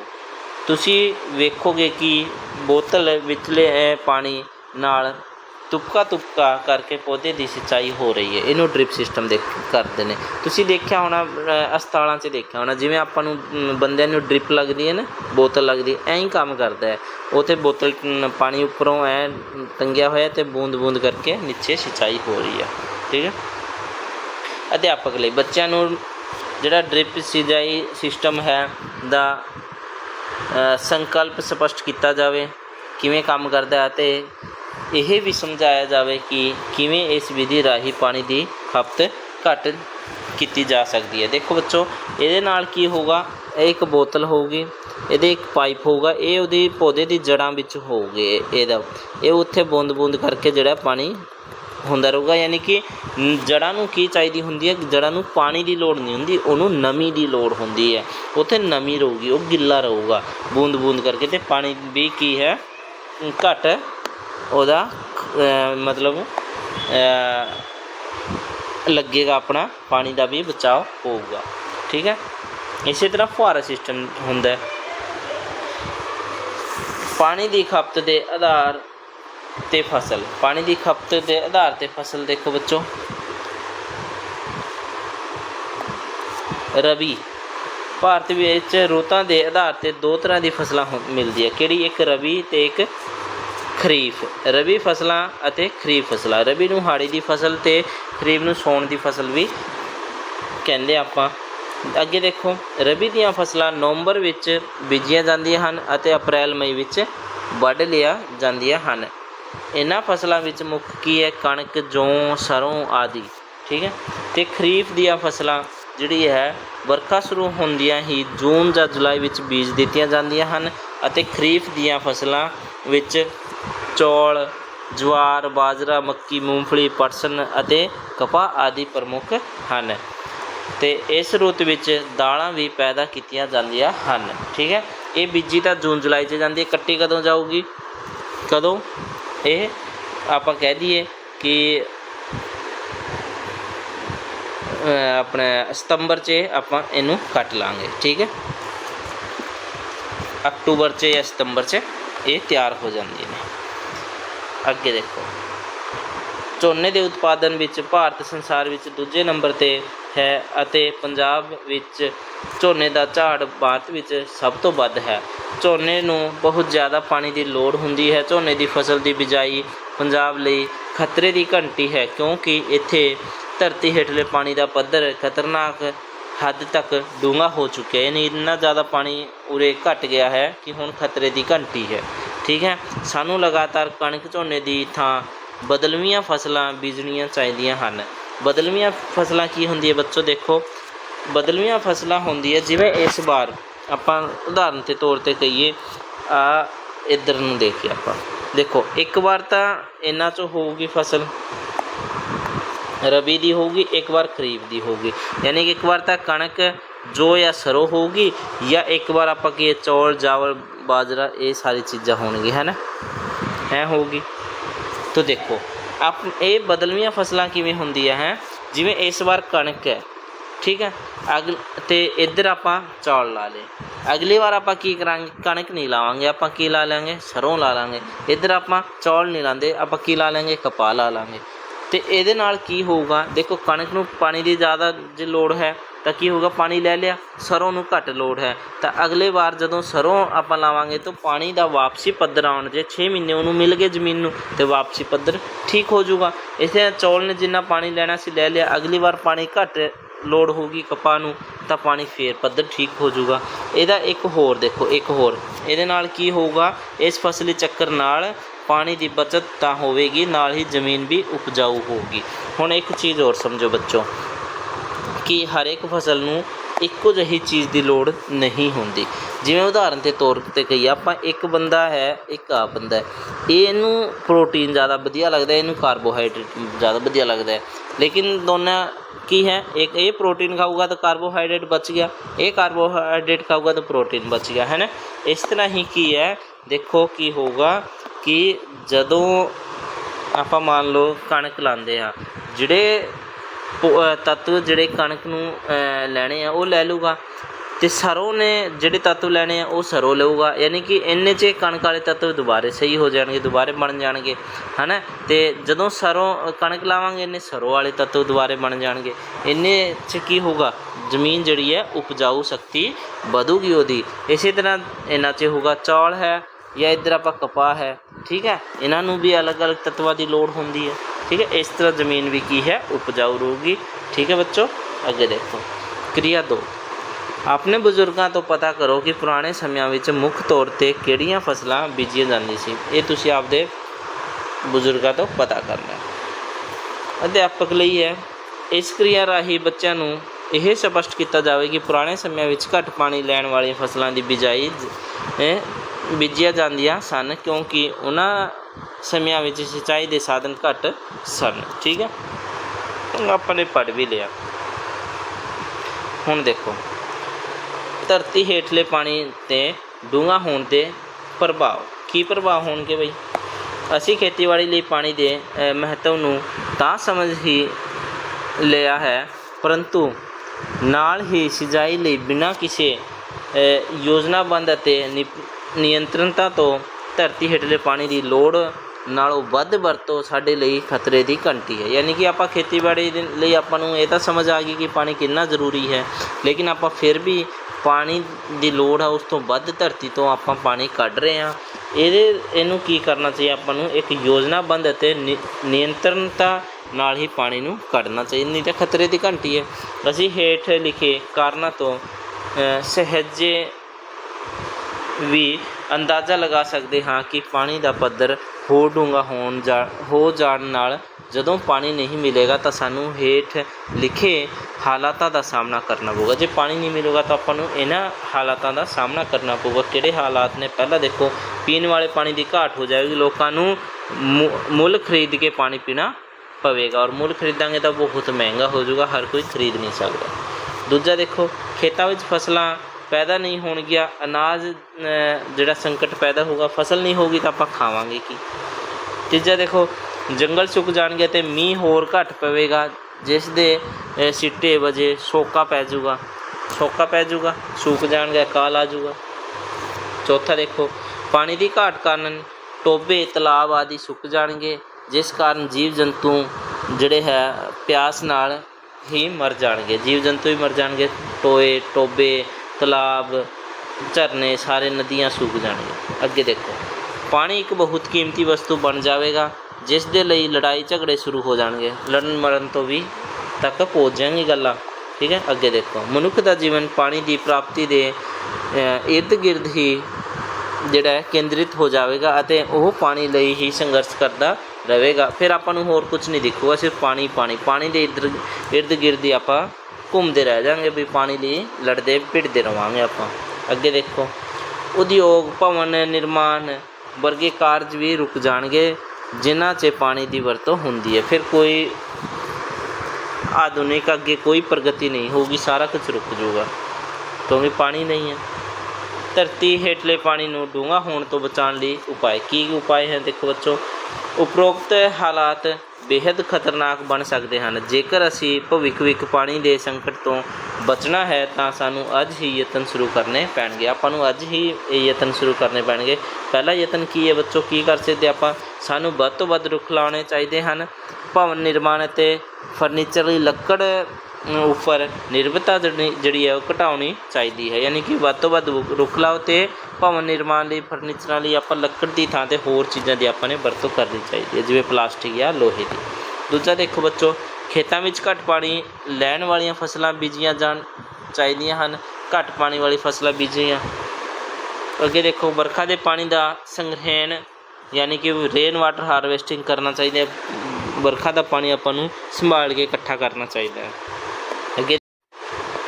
Speaker 1: ਤੁਸੀਂ ਵੇਖੋਗੇ ਕਿ ਬੋਤਲ ਵਿਚਲੇ ਪਾਣੀ ਨਾਲ ਤੁਪਕਾ ਤੁਪਕਾ ਕਰਕੇ ਪੌਦੇ ਦੀ ਸਿੰਚਾਈ ਹੋ ਰਹੀ ਹੈ। ਇਹਨੂੰ ਡ੍ਰਿਪ ਸਿਸਟਮ ਦੇ ਕਰਦੇ ਨੇ। ਤੁਸੀਂ ਦੇਖਿਆ ਹੋਣਾ ਹਸਪਤਾਲਾਂ 'ਚ ਦੇਖਿਆ ਹੋਣਾ, ਜਿਵੇਂ ਆਪਾਂ ਨੂੰ ਬੰਦਿਆਂ ਨੂੰ ਡ੍ਰਿਪ ਲੱਗਦੀ ਹੈ ਨਾ, ਬੋਤਲ ਲੱਗਦੀ ਐਂ ਹੀ ਕੰਮ ਕਰਦਾ ਹੈ। ਉਥੇ ਬੋਤਲ ਪਾਣੀ ਉੱਪਰੋਂ ਐ ਟੰਗਿਆ ਹੋਇਆ ਤੇ ਬੂੰਦ ਬੂੰਦ ਕਰਕੇ ਨੀਚੇ ਸਿੰਚਾਈ ਹੋ ਰਹੀ ਹੈ। ਠੀਕ ਹੈ? ਅਧਿਆਪਕ ਲਈ, ਬੱਚਿਆਂ ਨੂੰ ਜਿਹੜਾ ਡ੍ਰਿਪ ਸਿੰਚਾਈ ਸਿਸਟਮ ਹੈ ਦਾ ਸੰਕਲਪ ਸਪਸ਼ਟ ਕੀਤਾ ਜਾਵੇ। ਕਿਵੇਂ ਕੰਮ ਕਰਦਾ ਹੈ ਤੇ ਇਹ ਵੀ ਸਮਝਾਇਆ ਜਾਵੇ ਕਿ ਕਿਵੇਂ ਇਸ ਵਿਧੀ ਰਾਹੀਂ ਪਾਣੀ ਦੀ ਖਪਤ ਘੱਟ ਕੀਤੀ ਜਾ ਸਕਦੀ ਹੈ। ਦੇਖੋ ਬੱਚੋ, ਇਹਦੇ ਨਾਲ ਕੀ ਹੋਊਗਾ? ਇਹ ਇੱਕ ਬੋਤਲ ਹੋਊਗੀ, ਇਹਦੇ ਇੱਕ ਪਾਈਪ ਹੋਊਗਾ, ਇਹ ਉਹਦੀ ਪੌਦੇ ਦੀ ਜੜਾਂ ਵਿੱਚ ਹੋਊਗੇ ਇਹਦਾ। ਇਹ ਉੱਥੇ ਬੂੰਦ ਬੂੰਦ ਕਰਕੇ ਜਿਹੜਾ ਪਾਣੀ ਹੁੰਦਾ ਰਹੂਗਾ, ਯਾਨੀ ਕਿ ਨ- ਜੜ੍ਹਾਂ ਨੂੰ ਕੀ ਚਾਹੀਦੀ ਹੁੰਦੀ ਹੈ? ਜੜ੍ਹਾਂ ਨੂੰ ਪਾਣੀ ਦੀ ਲੋੜ ਨਹੀਂ ਹੁੰਦੀ, ਉਹਨੂੰ ਨਮੀ ਦੀ ਲੋੜ ਹੁੰਦੀ ਹੈ। ਉੱਥੇ ਨਮੀ ਰਹੂਗੀ, ਉਹ ਗਿੱਲਾ ਰਹੂਗਾ ਬੂੰਦ ਬੂੰਦ ਕਰਕੇ ਤੇ ਪਾਣੀ ਵੀ ਕੀ ਹੈ? ਘੱਟ ਉਹਦਾ ਮਤਲਬ ਲੱਗੇਗਾ ਆਪਣਾ, ਪਾਣੀ ਦਾ ਵੀ ਬਚਾਅ ਹੋਊਗਾ। ਠੀਕ ਹੈ? ਇਸੇ ਤਰ੍ਹਾਂ ਫੁਹਾਰਾ ਸਿਸਟਮ ਹੁੰਦਾ ਹੈ। ਪਾਣੀ ਦੀ ਖਪਤ ਦੇ ਆਧਾਰ ਤੇ ਫਸਲ। ਪਾਣੀ ਦੀ ਖਪਤ ਦੇ ਆਧਾਰ ਤੇ ਫਸਲ ਦੇਖੋ ਬੱਚੋ। ਰਬੀ। ਭਾਰਤ ਵਿੱਚ ਰੁੱਤਾਂ ਦੇ ਆਧਾਰ ਤੇ ਦੋ ਤਰ੍ਹਾਂ ਦੀ ਫਸਲਾਂ ਹੁੰ- ਮਿਲਦੀ ਹੈ। ਕਿਹੜੀ? ਇੱਕ ਰਬੀ ਤੇ ਇੱਕ ਖਰੀਫ, ਰਬੀ ਫਸਲਾਂ ਅਤੇ ਖਰੀਫ ਫਸਲਾਂ। ਰਬੀ ਨੂੰ ਹਾੜੀ ਦੀ ਫਸਲ ਤੇ ਖਰੀਫ ਨੂੰ ਸੌਣ ਦੀ ਫਸਲ ਵੀ ਕਹਿੰਦੇ ਆਪਾਂ। ਅੱਗੇ ਦੇਖੋ, ਰਬੀ ਦੀਆਂ ਫਸਲਾਂ ਨਵੰਬਰ ਵਿੱਚ ਬੀਜੀਆਂ ਜਾਂਦੀਆਂ ਹਨ ਅਤੇ ਅਪ੍ਰੈਲ, ਮਈ ਵਿੱਚ ਵੱਢ ਲਿਆ ਜਾਂਦੀਆਂ ਹਨ। ਇਹਨਾਂ ਫਸਲਾਂ ਵਿੱਚ ਮੁੱਖ ਕੀ ਹੈ? ਕਣਕ, ਜੌਂ, ਸਰੋਂ ਆਦਿ, ਠੀਕ ਹੈ? ਤੇ ਖਰੀਫ ਦੀਆਂ ਫਸਲਾਂ ਜਿਹੜੀ ਹੈ, ਵਰਖਾ ਸ਼ੁਰੂ ਹੁੰਦਿਆਂ ਹੀ ਜੂਨ ਜਾਂ ਜੁਲਾਈ ਵਿੱਚ ਬੀਜ ਦਿੱਤੀਆਂ ਜਾਂਦੀਆਂ ਹਨ ਅਤੇ ਖਰੀਫ ਦੀਆਂ ਫਸਲਾਂ ਵਿੱਚ ਚੌਲ, ਜਵਾਰ, ਬਾਜਰਾ, ਮੱਕੀ, ਮੂੰਗਫਲੀ ਪਟਸਨ ਅਤੇ ਕਪਾਹ ਆਦਿ ਪ੍ਰਮੁੱਖ ਹਨ। ਤੇ ਇਸ ਰੁੱਤ ਵਿੱਚ ਦਾਲਾਂ ਵੀ ਪੈਦਾ ਕੀਤੀਆਂ ਜਾਂਦੀਆਂ ਹਨ। ਠੀਕ ਹੈ? ਇਹ ਬੀਜੀ ਤਾਂ ਜੂਨ, ਜੁਲਾਈ 'ਚ ਜਾਂਦੀ ਹੈ। ਕੱਟੀ ਕਦੋਂ ਜਾਊਗੀ? ਕਦੋਂ? ਇਹ ਆਪਾਂ ਕਹਿ ਦਈਏ ਕਿ ਆਪਣੇ ਸਤੰਬਰ 'ਚ ਆਪਾਂ ਇਹਨੂੰ ਕੱਟ ਲਾਂਗੇ। ਠੀਕ ਹੈ? ਅਕਤੂਬਰ 'ਚ ਜਾਂ ਸਤੰਬਰ 'ਚ ਇਹ ਤਿਆਰ ਹੋ ਜਾਂਦੀ ਹੈ। ਅੱਗੇ ਦੇਖੋ। ਝੋਨੇ ਦੇ ਉਤਪਾਦਨ ਵਿੱਚ ਭਾਰਤ ਸੰਸਾਰ ਵਿੱਚ ਦੂਜੇ ਨੰਬਰ ਤੇ ਹੈ ਅਤੇ ਪੰਜਾਬ ਵਿੱਚ ਝੋਨੇ ਦਾ ਝਾੜ ਭਾਰਤ ਵਿੱਚ ਸਭ ਤੋਂ ਵੱਧ ਹੈ। ਝੋਨੇ ਨੂੰ ਬਹੁਤ ਜ਼ਿਆਦਾ ਪਾਣੀ ਦੀ ਲੋੜ ਹੁੰਦੀ ਹੈ। ਝੋਨੇ ਦੀ ਫਸਲ ਦੀ ਬਿਜਾਈ ਪੰਜਾਬ ਲਈ ਖਤਰੇ ਦੀ ਘੰਟੀ ਹੈ ਕਿਉਂਕਿ ਇੱਥੇ ਧਰਤੀ ਹੇਠਲੇ ਪਾਣੀ ਦਾ ਪੱਧਰ ਖਤਰਨਾਕ ਹੱਦ ਤੱਕ ਡੂੰਘਾ ਹੋ ਚੁੱਕਿਆ ਹੈ। ਯਾਨੀ ਇੰਨਾ ਜ਼ਿਆਦਾ ਪਾਣੀ ਉਰੇ ਘਟ ਗਿਆ ਹੈ ਕਿ ਹੁਣ ਖਤਰੇ ਦੀ ਘੰਟੀ ਹੈ। ਠੀਕ ਹੈ? ਸਾਨੂੰ ਲਗਾਤਾਰ ਕਣਕ ਝੋਨੇ ਦੀ ਥਾਂ ਬਦਲਵੀਆਂ ਫਸਲਾਂ ਬੀਜਣੀਆਂ ਚਾਹੀਦੀਆਂ ਹਨ। ਬਦਲਵੀਆਂ ਫਸਲਾਂ ਕੀ ਹੁੰਦੀ ਹੈ ਬੱਚੋ ਦੇਖੋ? ਬਦਲਵੀਆਂ ਫਸਲਾਂ ਹੁੰਦੀ ਹੈ ਜਿਵੇਂ ਇਸ ਵਾਰ ਆਪਾਂ ਉਦਾਹਰਨ ਦੇ ਤੌਰ ਤੇ ਕਹੀਏ, ਆ ਇੱਧਰ ਨੂੰ ਦੇਖੀਏ ਆਪਾਂ। ਦੇਖੋ, ਇੱਕ ਵਾਰ ਤਾਂ ਇਹਨਾਂ ਚੋਂ ਹੋਊਗੀ ਫਸਲ, ਰਬੀ ਦੀ ਹੋਊਗੀ, ਇੱਕ ਵਾਰ ਖਰੀਫ ਦੀ ਹੋਊਗੀ। ਯਾਨੀ ਕਿ ਇੱਕ ਵਾਰ ਤਾਂ ਕਣਕ ਜੋ ਜਾਂ ਸਰੋਂ ਹੋਊਗੀ ਜਾਂ ਇੱਕ ਵਾਰ ਆਪਾਂ ਕੀ ਚੌਲ, ਚਾਵਲ ਬਾਜਰਾ, ਇਹ ਸਾਰੀ ਚੀਜ਼ਾਂ ਹੋਣਗੀਆਂ, ਹੈ ਨਾ? ਹੈ ਹੋਊਗੀ। ਤੋ ਦੇਖੋ, ਆਪ, ਇਹ ਬਦਲਵੀਆਂ ਫਸਲਾਂ ਕਿਵੇਂ ਹੁੰਦੀਆਂ, ਹੈ? ਜਿਵੇਂ ਇਸ ਵਾਰ ਕਣਕ ਹੈ, ਠੀਕ ਹੈ? ਅਗਲ ਤੇ ਇੱਧਰ ਆਪਾਂ ਚੌਲ ਲਾ ਲਏ। ਅਗਲੀ ਵਾਰ ਆਪਾਂ ਕੀ ਕਰਾਂਗੇ? ਕਣਕ ਨਹੀਂ ਲਾਵਾਂਗੇ, ਆਪਾਂ ਕੀ ਲਾ ਲਾਂਗੇ? ਸਰੋਂ ਲਾ ਲਾਂਗੇ। ਇੱਧਰ ਆਪਾਂ ਚੌਲ ਨਹੀਂ ਲਾਂਦੇ, ਆਪਾਂ ਕੀ ਲਾ ਲਾਂਗੇ? ਕਪਾਹ ਲਾ ਲਾਂਗੇ। ਤੇ ਇਹਦੇ ਨਾਲ ਕੀ ਹੋਊਗਾ? ਦੇਖੋ, ਕਣਕ ਨੂੰ ਪਾਣੀ ਦੀ ਜ਼ਿਆਦਾ ਜੇ ਲੋੜ ਹੈ, ਤਾਂ ਕੀ ਹੋਊਗਾ? ਪਾਣੀ ਲੈ ਲਿਆ, ਸਰੋਂ ਨੂੰ ਘੱਟ ਲੋੜ ਹੈ। ਤਾਂ ਅਗਲੇ ਵਾਰ ਜਦੋਂ ਸਰੋਂ ਆਪਾਂ ਲਾਵਾਂਗੇ, ਤਾਂ ਪਾਣੀ ਦਾ ਵਾਪਸੀ ਪੱਧਰ ਆਉਣ ਜੇ 6 ਮਹੀਨੇ ਉਹਨੂੰ ਮਿਲ ਗਏ ਜ਼ਮੀਨ ਨੂੰ, ਤੇ ਵਾਪਸੀ ਪੱਧਰ ਠੀਕ ਹੋ ਜਾਊਗਾ। ਇਸੇ ਚੌਲ ਨੇ ਜਿੰਨਾ ਪਾਣੀ ਲੈਣਾ ਸੀ, ਲੈ ਲਿਆ। ਅਗਲੀ ਵਾਰ ਪਾਣੀ ਘੱਟ ਲੋੜ ਹੋਊਗੀ ਕਪਾਹ ਨੂੰ, ਤਾਂ ਪਾਣੀ ਫੇਰ ਪੱਧਰ ਠੀਕ ਹੋ ਜਾਊਗਾ। ਇਹਦਾ ਇੱਕ ਹੋਰ ਦੇਖੋ, ਇੱਕ ਹੋਰ। ਇਹਦੇ ਨਾਲ ਕੀ ਹੋਊਗਾ? ਇਸ ਫਸਲੀ ਚੱਕਰ ਨਾਲ ਪਾਣੀ ਦੀ ਬਚਤ ਤਾਂ ਹੋਵੇਗੀ, ਨਾਲ ਹੀ ਜ਼ਮੀਨ ਵੀ ਉਪਜਾਊ ਹੋਊਗੀ। ਹੁਣ ਇੱਕ ਚੀਜ਼ ਹੋਰ ਸਮਝੋ ਬੱਚੋ, ਕਿ ਹਰ ਇੱਕ ਫਸਲ ਨੂੰ ਇੱਕੋ ਜਿਹੀ ਚੀਜ਼ ਦੀ ਲੋੜ ਨਹੀਂ ਹੁੰਦੀ। ਜਿਵੇਂ ਉਦਾਹਰਨ ਦੇ ਤੌਰ ਤੇ ਕਹੀਏ, ਆਪਾਂ ਇੱਕ ਬੰਦਾ ਹੈ, ਇੱਕ ਆ ਬੰਦਾ ਹੈ। ਇਹਨੂੰ ਪ੍ਰੋਟੀਨ ਜ਼ਿਆਦਾ ਵਧੀਆ ਲੱਗਦਾ, ਇਹਨੂੰ ਕਾਰਬੋਹਾਈਡਰੇਟ ਜ਼ਿਆਦਾ ਵਧੀਆ ਲੱਗਦਾ ਹੈ। ਲੇਕਿਨ ਦੋਨਾਂ ਕੀ ਹੈ, ਇੱਕ ਇਹ ਪ੍ਰੋਟੀਨ ਖਾਊਗਾ ਤਾਂ ਕਾਰਬੋਹਾਈਡਰੇਟ ਬਚ ਗਿਆ, ਇਹ ਕਾਰਬੋਹਾਈਡਰੇਟ ਖਾਊਗਾ ਤਾਂ ਪ੍ਰੋਟੀਨ ਬਚ ਗਿਆ, ਹੈ ਨਾ? ਇਸ ਤਰ੍ਹਾਂ ਹੀ ਕੀ ਹੈ, ਦੇਖੋ ਕੀ ਹੋਊਗਾ ਕਿ ਜਦੋਂ ਆਪਾਂ ਮੰਨ ਲਓ ਕਣਕ ਲਾਉਂਦੇ ਹਾਂ ਜਿਹੜੇ ਪੋ- ਅ, ਤੱਤਵ ਜਿਹੜੇ ਕਣਕ ਨੂੰ ਲੈਣੇ ਆ ਉਹ ਲੈ ਲੂਗਾ ਤੇ ਸਰੋਂ ਨੇ ਜਿਹੜੇ ਤੱਤਵ ਲੈਣੇ ਆ ਉਹ ਸਰੋਂ ਲਊਗਾ। ਯਾਨੀ ਕਿ ਇੰਨੇ 'ਚ ਕਣਕ ਵਾਲੇ ਤੱਤਵ ਦੁਬਾਰੇ ਸਹੀ ਹੋ ਜਾਣਗੇ ਦੁਬਾਰੇ ਬਣ ਜਾਣਗੇ ਹਨਾ? ਤੇ ਜਦੋਂ ਸਰੋਂ ਕਣਕ ਲਾਵਾਂਗੇ ਇੰਨੇ ਸਰੋਂ ਵਾਲੇ ਤੱਤਵ ਦੁਬਾਰੇ ਬਣ ਜਾਣਗੇ। ਇੰਨੇ 'ਚ ਕੀ ਹੋਊਗਾ? ਜ਼ਮੀਨ ਜਿਹੜੀ ਹੈ ਉਪਜਾਊ ਸ਼ਕਤੀ ਵਧੂਗੀ ਉਹਦੀ। ਇਸੇ ਤਰ੍ਹਾਂ ਇਹਨਾਂ 'ਚ ਹੋਊਗਾ ਚੌਲ ਹੈ ਜਾਂ ਇੱਧਰ ਆਪਾਂ ਕਪਾਹ ਹੈ ਠੀਕ ਹੈ? ਇਹਨਾਂ ਨੂੰ ਵੀ ਅਲੱਗ-ਅਲੱਗ ਤੱਤਵਾਂ ਦੀ ਲੋੜ ਹੁੰਦੀ ਹੈ। ਠੀਕ ਹੈ? ਇਸ ਤਰ੍ਹਾਂ ਜ਼ਮੀਨ ਵੀ ਕੀ ਹੈ? ਉਪਜਾਊ ਰਹੂਗੀ। ਠੀਕ ਹੈ ਬੱਚੋ? ਅੱਗੇ ਦੇਖੋ। ਕਿਰਿਆ 2 ਆਪਣੇ ਬਜ਼ੁਰਗਾਂ ਤੋਂ ਪਤਾ ਕਰੋ ਕਿ ਪੁਰਾਣੇ ਸਮਿਆਂ ਵਿੱਚ ਮੁੱਖ ਤੌਰ ਤੇ ਕਿਹੜੀਆਂ ਫਸਲਾਂ ਬੀਜੀਆਂ ਜਾਂਦੀਆਂ ਸੀ। ਇਹ ਤੁਸੀਂ ਆਪਦੇ ਬਜ਼ੁਰਗਾਂ ਤੋਂ ਪਤਾ ਕਰਨਾ ਅਧਿਆਪਕ ਲਈ ਹੈ। ਇਸ ਕਿਰਿਆ ਰਾਹੀਂ ਬੱਚਿਆਂ ਨੂੰ ਇਹ ਸਪਸ਼ਟ ਕੀਤਾ ਜਾਵੇ ਕਿ ਪੁਰਾਣੇ ਸਮਿਆਂ ਵਿੱਚ ਘੱਟ ਪਾਣੀ ਲੈਣ ਵਾਲੀਆਂ ਫਸਲਾਂ ਦੀ ਬਿਜਾਈ ਬੀਜੀਆਂ ਜਾਂਦੀਆਂ ਸਨ ਕਿਉਂਕਿ ਉਹਨਾਂ ਸਮਿਆਂ ਵਿੱਚ ਸਿੰਚਾਈ ਦੇ ਸਾਧਨ ਘੱਟ ਸਨ ਠੀਕ ਹੈ? ਆਪਾਂ ਨੇ ਪੜ੍ਹ ਵੀ ਲਿਆ। ਹੁਣ ਦੇਖੋ ਧਰਤੀ ਹੇਠਲੇ ਪਾਣੀ ਤੇ ਡੂੰਘਾ ਹੋਣ ਦੇ ਪ੍ਰਭਾਵ ਕੀ ਪ੍ਰਭਾਵ ਹੋਣਗੇ ਬਈ? ਅਸੀਂ ਖੇਤੀਬਾੜੀ ਲਈ ਪਾਣੀ ਦੇ ਮਹੱਤਵ ਨੂੰ ਤਾਂ ਸਮਝ ਹੀ ਲਿਆ ਹੈ ਪਰੰਤੂ ਨਾਲ ਹੀ ਸਿੰਚਾਈ ਲਈ ਬਿਨਾਂ ਕਿਸੇ ਅ, ਯੋਜਨਾਬੰਦ ਅਤੇ ਨਿਪ- ਨਿਯੰਤਰਣਤਾ ਤੋਂ ਧਰਤੀ ਹੇਠਲੇ ਪਾਣੀ ਦੀ ਲੋੜ ਨਾਲੋਂ ਵੱਧ ਵਰਤੋਂ ਸਾਡੇ ਲਈ ਖਤਰੇ ਦੀ ਘੰਟੀ ਹੈ। ਯਾਨੀ ਕਿ ਆਪਾਂ ਖੇਤੀਬਾੜੀ ਦੇ ਲਈ ਆਪਾਂ ਨੂੰ ਇਹ ਤਾਂ ਸਮਝ ਆ ਗਈ ਕਿ ਪਾਣੀ ਕਿੰਨਾ ਜ਼ਰੂਰੀ ਹੈ। ਲੇਕਿਨ ਆਪਾਂ ਫਿਰ ਵੀ ਪਾਣੀ ਦੀ ਲੋੜ ਆ, ਉਸ ਤੋਂ ਵੱਧ ਧਰਤੀ ਤੋਂ ਆਪਾਂ ਪਾਣੀ ਕੱਢ ਰਹੇ ਹਾਂ। ਇਹਦੇ, ਇਹਨੂੰ ਕੀ ਕਰਨਾ ਚਾਹੀਏ ਆਪਾਂ ਨੂੰ ਇੱਕ ਯੋਜਨਾਬੰਦ ਅਤੇ ਨਿ- ਨਿਯੰਤਰਣਤਾ ਨਾਲ ਹੀ ਪਾਣੀ ਨੂੰ ਕੱਢਣਾ ਚਾਹੀਦਾ। ਨਹੀਂ ਤਾਂ ਖਤਰੇ ਦੀ ਘੰਟੀ ਹੈ। ਅਸੀਂ ਹੇਠ ਲਿਖੇ ਕਾਰਨਾਂ ਤੋਂ ਸਹਿਜੇ ਵੀ ਅੰਦਾਜ਼ਾ ਲਗਾ ਸਕਦੇ ਹਾਂ ਕਿ ਪਾਣੀ ਦਾ ਪੱਧਰ ਹੋਰ ਡੂੰਘਾ ਹੋਣ ਜਾ, ਹੋ ਜਾਣ ਨਾਲ ਜਦੋਂ ਪਾਣੀ ਨਹੀਂ ਮਿਲੇਗਾ ਤਾਂ ਸਾਨੂੰ ਹੇਠ ਲਿਖੇ ਹਾਲਾਤਾਂ ਦਾ ਸਾਹਮਣਾ ਕਰਨਾ ਪਊਗਾ। ਜੇ ਪਾਣੀ ਨਹੀਂ ਮਿਲੇਗਾ ਤਾਂ ਆਪਾਂ ਨੂੰ ਇਹਨਾਂ ਹਾਲਾਤਾਂ ਦਾ ਸਾਹਮਣਾ ਕਰਨਾ ਪਊਗਾ। ਕਿਹੜੇ ਹਾਲਾਤ ਨੇ? ਪਹਿਲਾਂ ਦੇਖੋ, ਪੀਣ ਵਾਲੇ ਪਾਣੀ ਦੀ ਘਾਟ ਹੋ ਜਾਏਗੀ, ਲੋਕਾਂ ਨੂੰ ਮੁੱਲ ਖਰੀਦ ਕੇ ਪਾਣੀ ਪੀਣਾ ਪਵੇਗਾ ਔਰ ਮੁੱਲ ਖਰੀਦਾਂਗੇ ਤਾਂ ਬਹੁਤ ਮਹਿੰਗਾ ਹੋ ਜਾਊਗਾ, ਹਰ ਕੋਈ ਖਰੀਦ ਨਹੀਂ ਸਕਦਾ। ਦੂਜਾ ਦੇਖੋ, ਖੇਤਾਂ ਵਿੱਚ ਫਸਲਾਂ ਪੈਦਾ ਨਹੀਂ ਹੋਣਗੀਆਂ ਅਨਾਜ ਜਿਹੜਾ ਸੰਕਟ ਪੈਦਾ ਹੋਊਗਾ, ਫਸਲ ਨਹੀਂ ਹੋਊਗੀ ਤਾਂ ਆਪਾਂ ਖਾਵਾਂਗੇ ਕੀ? ਤੀਜਾ ਦੇਖੋ, ਜੰਗਲ ਸੁੱਕ ਜਾਣਗੇ ਤੇ ਮੀਂਹ ਹੋਰ ਘੱਟ ਪਵੇਗਾ, ਜਿਸ ਦੇ ਸਿੱਟੇ ਵਜੇ ਸੋਕਾ ਪੈ ਜਾਊਗਾ। ਸੋਕਾ ਪੈ ਜਾਊਗਾ, ਸੁੱਕ ਜਾਣਗੇ, ਕਾਲ ਆ ਜਾਊਗਾ। ਚੌਥਾ ਦੇਖੋ, ਪਾਣੀ ਦੀ ਘਾਟ ਕਾਰਨ ਟੋਬੇ ਤਲਾਬ ਆਦਿ ਸੁੱਕ ਜਾਣਗੇ, ਜਿਸ ਕਾਰਨ ਜੀਵ ਜੰਤੂ ਜਿਹੜੇ ਹੈ, ਪਿਆਸ ਨਾਲ ਹੀ ਮਰ ਜਾਣਗੇ। ਜੀਵ ਜੰਤੂ ਹੀ ਮਰ ਜਾਣਗੇ, ਟੋਏ ਟੋਬੇ ਤਲਾਬ, ਝਰਨੇ ਸਾਰੇ ਨਦੀਆਂ ਸੁੱਕ ਜਾਣਗੇ। ਅੱਗੇ ਦੇਖੋ। ਪਾਣੀ ਇੱਕ ਬਹੁਤ ਕੀਮਤੀ ਵਸਤੂ ਬਣ ਜਾਵੇਗਾ, ਜਿਸ ਦੇ ਲਈ ਲੜਾਈ ਝਗੜੇ ਸ਼ੁਰੂ ਹੋ ਜਾਣਗੇ। ਲੜਨ ਮਰਨ ਤੋਂ ਵੀ ਤੱਕ ਪਹੁੰਚ ਜਾਣਗੀ ਗੱਲਾਂ। ਠੀਕ ਹੈ? ਅੱਗੇ ਦੇਖੋ। ਮਨੁੱਖ ਦਾ ਜੀਵਨ ਪਾਣੀ ਦੀ ਪ੍ਰਾਪਤੀ ਦੇ ਇਰਦ ਗਿਰਦ ਹੀ ਜਿਹੜਾ ਹੈ, ਕੇਂਦਰਿਤ ਹੋ ਜਾਵੇਗਾ ਅਤੇ ਉਹ ਪਾਣੀ ਲਈ ਹੀ ਸੰਘਰਸ਼ ਕਰਦਾ ਰਹੇਗਾ। ਫਿਰ ਆਪਾਂ ਨੂੰ ਹੋਰ ਕੁਝ ਨਹੀਂ ਦਿਖੂਗਾ, ਸਿਰਫ ਪਾਣੀ ਪਾਣੀ। ਪਾਣੀ ਦੇ ਇਰਦ ਇਰਦ ਗਿਰਦ ਹੀ ਆਪਾਂ ਘੁੰਮਦੇ ਰਹਿ ਜਾਾਂਗੇ ਵੀ ਪਾਣੀ ਲਈ ਲੜਦੇ ਭਿੜਦੇ ਰਵਾਂਗੇ ਆਪਾਂ। ਅੱਗੇ ਦੇਖੋ, ਉਦਯੋਗ, ਭਵਨ, ਨਿਰਮਾਣ ਵਰਗੇ ਕਾਰਜ ਵੀ ਰੁਕ ਜਾਣਗੇ, ਜਿਨ੍ਹਾਂ 'ਚ ਪਾਣੀ ਦੀ ਵਰਤੋਂ ਹੁੰਦੀ ਹੈ। ਫਿਰ ਕੋਈ ਆਧੁਨਿਕ ਅੱਗੇ ਕੋਈ ਪ੍ਰਗਤੀ ਨਹੀਂ ਹੋਊਗੀ, ਸਾਰਾ ਕੁਝ ਰੁਕ ਜਾਊਗਾ, ਕਿਉਂਕਿ ਪਾਣੀ ਨਹੀਂ ਹੈ। ਧਰਤੀ ਹੇਠਲੇ ਪਾਣੀ ਨੂੰ ਡੂੰਘਾ ਹੋਣ ਤੋਂ ਬਚਾਉਣ ਲਈ ਉਪਾਅ, ਕੀ ਉਪਾਅ ਹੈ? ਦੇਖੋ ਬੱਚੋ, ਉਪਰੋਕਤ ਹਾਲਾਤ ਬੇहद ਖਤਰਨਾਕ ਬਣ ਸਕਦੇ ਹਨ। ਜੇਕਰ ਅਸੀਂ ਭਵਿੱਖ ਵਿੱਚ ਪਾਣੀ ਦੇ ਸੰਕਟ ਤੋਂ ਬਚਣਾ ਹੈ, ਤਾਂ ਸਾਨੂੰ ਅੱਜ ਹੀ ਯਤਨ ਸ਼ੁਰੂ ਕਰਨੇ ਪੈਣਗੇ। ਆਪਾਂ ਨੂੰ ਅੱਜ ਹੀ ਇਹ ਯਤਨ ਸ਼ੁਰੂ ਕਰਨੇ ਪੈਣਗੇ। ਪਹਿਲਾ ਯਤਨ ਕੀ ਹੈ ਬੱਚੋ? ਕੀ ਕਰ ਸਕਦੇ ਆਪਾਂ? ਸਾਨੂੰ ਵੱਧ ਤੋਂ ਵੱਧ ਰੁੱਖ ਲਾਉਣੇ ਚਾਹੀਦੇ ਹਨ। ਭਵਨ ਨਿਰਮਾਣ ਅਤੇ ਫਰਨੀਚਰ ਲਈ ਲੱਕੜ ਉੱਪਰ ਨਿਰਭਰਤਾ ਜਿਹੜੀ ਜਿਹੜੀ ਹੈ ਉਹ ਘਟਾਉਣੀ ਚਾਹੀਦੀ ਹੈ। ਯਾਨੀ ਕਿ ਵੱਧ ਤੋਂ ਵੱਧ ਰੁੱਖ- ਰੁੱਖ ਲਾਓ ਤੇ ਭਵਨ ਨਿਰਮਾਣ ਲਈ ਫਰਨੀਚਰਾਂ ਲਈ ਆਪਾਂ ਲੱਕੜ ਦੀ ਥਾਂ ਤੇ ਹੋਰ ਚੀਜ਼ਾਂ ਦੀ ਆਪਾਂ ਨੇ ਵਰਤੋਂ ਕਰਨੀ ਚਾਹੀਦੀ ਹੈ, ਜਿਵੇਂ ਪਲਾਸਟਿਕ ਜਾਂ ਲੋਹੇ ਦੀ। ਦੂਜਾ ਦੇਖੋ ਬੱਚੋ, ਖੇਤਾਂ ਵਿੱਚ ਘੱਟ ਪਾਣੀ ਲੈਣ ਵਾਲੀਆਂ ਫਸਲਾਂ ਬੀਜੀਆਂ ਜਾਣ, ਚਾਹੀਦੀਆਂ ਹਨ, ਘੱਟ ਪਾਣੀ ਵਾਲੀ ਫਸਲਾਂ ਬੀਜੀਆਂ। ਅੱਗੇ ਦੇਖੋ, ਵਰਖਾ ਦੇ ਪਾਣੀ ਦਾ ਸੰਗ੍ਰਹਿਣ ਯਾਨੀ ਕਿ ਰੇਨ ਵਾਟਰ ਹਾਰਵੈਸਟਿੰਗ ਕਰਨਾ ਚਾਹੀਦਾ ਹੈ। ਵਰਖਾ ਦਾ ਪਾਣੀ ਆਪਾਂ ਨੂੰ ਸੰਭਾਲ ਕੇ ਇਕੱਠਾ ਕਰਨਾ ਚਾਹੀਦਾ ਹੈ।